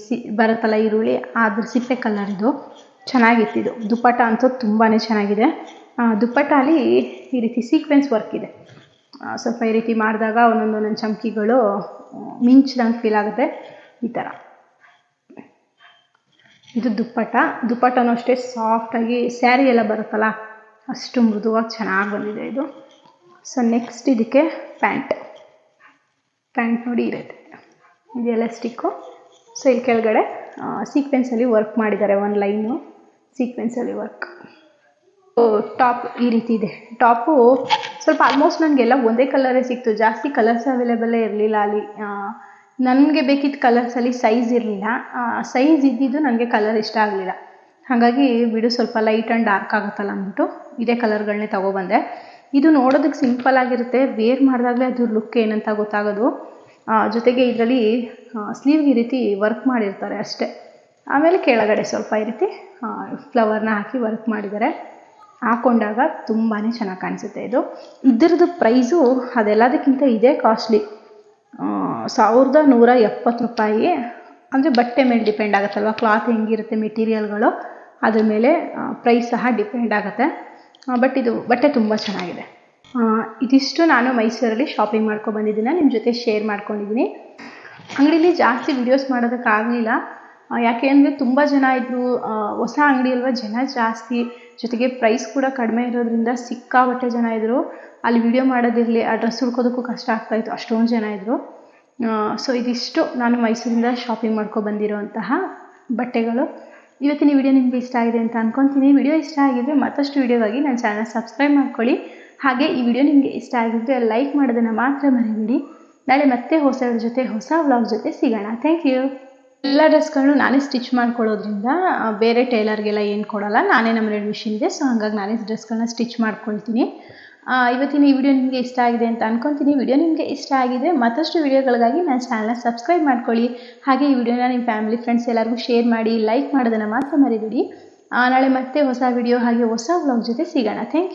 ಸಿ, ಬರುತ್ತಲ್ಲ ಈರುಳ್ಳಿ, ಅದ್ರ ಸಿಪ್ಪೆ ಕಲರ್ ಇದು. ಚೆನ್ನಾಗಿತ್ತಿದು ದುಪ್ಪಟ್ಟ ಅಂತೂ ತುಂಬಾ ಚೆನ್ನಾಗಿದೆ. ದುಪ್ಪಟ್ಟಲ್ಲಿ ಈ ರೀತಿ ಸೀಕ್ವೆನ್ಸ್ ವರ್ಕ್ ಇದೆ. ಸ್ವಲ್ಪ ಈ ರೀತಿ ಮಾಡಿದಾಗ ಒಂದೊಂದು ಒಂದೊಂದು ಚಮಕಿಗಳು ಮಿಂಚ್ದಂಗೆ ಫೀಲ್ ಆಗುತ್ತೆ. ಈ ಥರ ಇದು ದುಪ್ಪಟ ದುಪ್ಪಟನೂ ಅಷ್ಟೇ ಸಾಫ್ಟಾಗಿ ಸ್ಯಾರಿ ಎಲ್ಲ ಬರುತ್ತಲ್ಲ, ಅಷ್ಟು ಮೃದುವಾಗಿ ಚೆನ್ನಾಗಿ ಬಂದಿದೆ ಇದು. ಸೊ ನೆಕ್ಸ್ಟ್ ಇದಕ್ಕೆ ಪ್ಯಾಂಟ್ ಪ್ಯಾಂಟ್ ನೋಡಿ ಇರುತ್ತೆ. ಇದು ಎಲಾಸ್ಟಿಕ್ಕು ಸೊ ಇಲ್ಲಿ ಕೆಳಗಡೆ ಸೀಕ್ವೆನ್ಸಲ್ಲಿ ವರ್ಕ್ ಮಾಡಿದ್ದಾರೆ ಒಂದು ಲೈನು ಸೀಕ್ವೆನ್ಸಲ್ಲಿ ವರ್ಕ್ ಟಾಪ್ ಈ ರೀತಿ ಇದೆ. ಟಾಪು ಸ್ವಲ್ಪ ಆಲ್ಮೋಸ್ಟ್ ನನಗೆಲ್ಲ ಒಂದೇ ಕಲರೇ ಸಿಕ್ತು. ಜಾಸ್ತಿ ಕಲರ್ಸ್ ಅವೈಲೇಬಲೇ ಇರಲಿಲ್ಲ ಅಲ್ಲಿ. ನನಗೆ ಬೇಕಿದ್ದ ಕಲರ್ಸಲ್ಲಿ ಸೈಜ್ ಇರಲಿಲ್ಲ. ಸೈಜ್ ಇದ್ದಿದ್ದು ನನಗೆ ಕಲರ್ ಇಷ್ಟ ಆಗಲಿಲ್ಲ. ಹಾಗಾಗಿ ಬಿಡು, ಸ್ವಲ್ಪ ಲೈಟ್ ಆ್ಯಂಡ್ ಡಾರ್ಕ್ ಆಗುತ್ತಲ್ಲ ಅಂದ್ಬಿಟ್ಟು ಇದೇ ಕಲರ್ಗಳನ್ನೇ ತೊಗೊಬಂದೆ. ಇದು ನೋಡೋದಕ್ಕೆ ಸಿಂಪಲ್ ಆಗಿರುತ್ತೆ. ವೇರ್ ಮಾಡಿದಾಗಲೇ ಅದ್ರ ಲುಕ್ ಏನಂತ ಗೊತ್ತಾಗೋದು. ಜೊತೆಗೆ ಇದರಲ್ಲಿ ಸ್ಲೀವ್ಗೆ ಈ ರೀತಿ ವರ್ಕ್ ಮಾಡಿರ್ತಾರೆ ಅಷ್ಟೇ. ಆಮೇಲೆ ಕೆಳಗಡೆ ಸ್ವಲ್ಪ ಈ ರೀತಿ ಫ್ಲವರ್ನ ಹಾಕಿ ವರ್ಕ್ ಮಾಡಿದ್ದಾರೆ. ಹಾಕೊಂಡಾಗ ತುಂಬಾ ಚೆನ್ನಾಗಿ ಕಾಣಿಸುತ್ತೆ ಇದು. ಇದ್ರದ್ದು ಪ್ರೈಸು ಅದೆಲ್ಲದಕ್ಕಿಂತ ಇದೇ ಕಾಸ್ಟ್ಲಿ ಸಾವಿರದ ನೂರ ಎಪ್ಪತ್ತು ರೂಪಾಯಿ. ಅಂದರೆ ಬಟ್ಟೆ ಮೇಲೆ ಡಿಪೆಂಡ್ ಆಗುತ್ತಲ್ವ? ಕ್ಲಾತ್ ಹೆಂಗಿರುತ್ತೆ ಮೆಟೀರಿಯಲ್ಗಳು ಅದ್ರ ಮೇಲೆ ಪ್ರೈಸ್ ಸಹ ಡಿಪೆಂಡ್ ಆಗುತ್ತೆ. ಬಟ್ ಇದು ಬಟ್ಟೆ ತುಂಬ ಚೆನ್ನಾಗಿದೆ. ಇದಿಷ್ಟು ನಾನು ಮೈಸೂರಲ್ಲಿ ಶಾಪಿಂಗ್ ಮಾಡ್ಕೊಂಡು ಬಂದಿದ್ದೀನಿ. ನಿಮ್ಮ ಜೊತೆ ಶೇರ್ ಮಾಡ್ಕೊಂಡಿದ್ದೀನಿ. ಅಂಗಡೀಲಿ ಜಾಸ್ತಿ ವಿಡಿಯೋಸ್ ಮಾಡೋದಕ್ಕಾಗಲಿಲ್ಲ. ಯಾಕೆ ಅಂದರೆ ತುಂಬ ಜನ ಇದ್ದರು ಹೊಸ ಅಂಗಡಿ ಅಲ್ವಾ? ಜನ ಜಾಸ್ತಿ. ಜೊತೆಗೆ ಪ್ರೈಸ್ ಕೂಡ ಕಡಿಮೆ ಇರೋದ್ರಿಂದ ಸಿಕ್ಕಾಪಟ್ಟೆ ಜನ ಇದ್ದರು ಅಲ್ಲಿ ವಿಡಿಯೋ ಮಾಡೋದಿರಲಿ, ಆ ಡ್ರೆಸ್ ಹುಡ್ಕೋದಕ್ಕೂ ಕಷ್ಟ ಆಗ್ತಾಯಿತ್ತು ಅಷ್ಟೊಂದು ಜನ ಇದ್ದರು ಸೊ ಇದಿಷ್ಟು ನಾನು ಮೈಸೂರಿಂದ ಶಾಪಿಂಗ್ ಮಾಡ್ಕೊ ಬಂದಿರೋಂತಹ ಬಟ್ಟೆಗಳು. ಇವತ್ತಿನ ವಿಡಿಯೋ ನಿಮಗೆ ಇಷ್ಟ ಆಗಿದೆ ಅಂತ ಅನ್ಕೊತೀನಿ. ವಿಡಿಯೋ ಇಷ್ಟ ಆಗಿದ್ದರೆ ಮತ್ತಷ್ಟು ವಿಡಿಯೋಗಾಗಿ ನನ್ನ ಚಾನಲ್ ಸಬ್ಸ್ಕ್ರೈಬ್ ಮಾಡ್ಕೊಳ್ಳಿ. ಹಾಗೆ ಈ ವಿಡಿಯೋ ನಿಮಗೆ ಇಷ್ಟ ಆಗಿದ್ದರೆ ಲೈಕ್ ಮಾಡೋದನ್ನು ಮಾತ್ರ ಮರಿಬೇಡಿ. ನಾಳೆ ಮತ್ತೆ ಹೊಸ ಜೊತೆ, ಹೊಸ ವ್ಲಾಗ್ ಜೊತೆ ಸಿಗೋಣ. ಥ್ಯಾಂಕ್ ಯು ಎಲ್ಲ ಡ್ರೆಸ್ಗಳನ್ನು ನಾನೇ ಸ್ಟಿಚ್ ಮಾಡ್ಕೊಳ್ಳೋದ್ರಿಂದ ಬೇರೆ ಟೈಲರ್ಗೆಲ್ಲ ಏನು ಕೊಡಲ್ಲ. ನಾನೇ ನಮ್ಮ ರೆಡ್ ಮಿಷಿನ್ ಇದೆ ಸೊ ಹಾಗಾಗಿ ನಾನೇ ಡ್ರೆಸ್ಗಳನ್ನ ಸ್ಟಿಚ್ ಮಾಡ್ಕೊಳ್ತೀನಿ. ಇವತ್ತಿನ ಈ ವಿಡಿಯೋ ನಿಮಗೆ ಇಷ್ಟ ಆಗಿದೆ ಅಂತ ಅನ್ಕೊತೀನಿ. ವಿಡಿಯೋ ನಿಮಗೆ ಇಷ್ಟ ಆಗಿದೆ, ಮತ್ತಷ್ಟು ವಿಡಿಯೋಗಳಿಗಾಗಿ ನನ್ನ ಚಾನಲ್ನ ಸಬ್ಸ್ಕ್ರೈಬ್ ಮಾಡ್ಕೊಳ್ಳಿ. ಹಾಗೆ ಈ ವಿಡಿಯೋನ ನಿಮ್ಮ ಫ್ಯಾಮಿಲಿ, ಫ್ರೆಂಡ್ಸ್ ಎಲ್ಲರಿಗೂ ಶೇರ್ ಮಾಡಿ, ಲೈಕ್ ಮಾಡೋದನ್ನು ಮಾತ್ರ ಮರಿಬೇಡಿ. ನಾಳೆ ಮತ್ತೆ ಹೊಸ ವಿಡಿಯೋ ಹಾಗೆ ಹೊಸ ವ್ಲಾಗ್ ಜೊತೆ ಸಿಗೋಣ. Thank you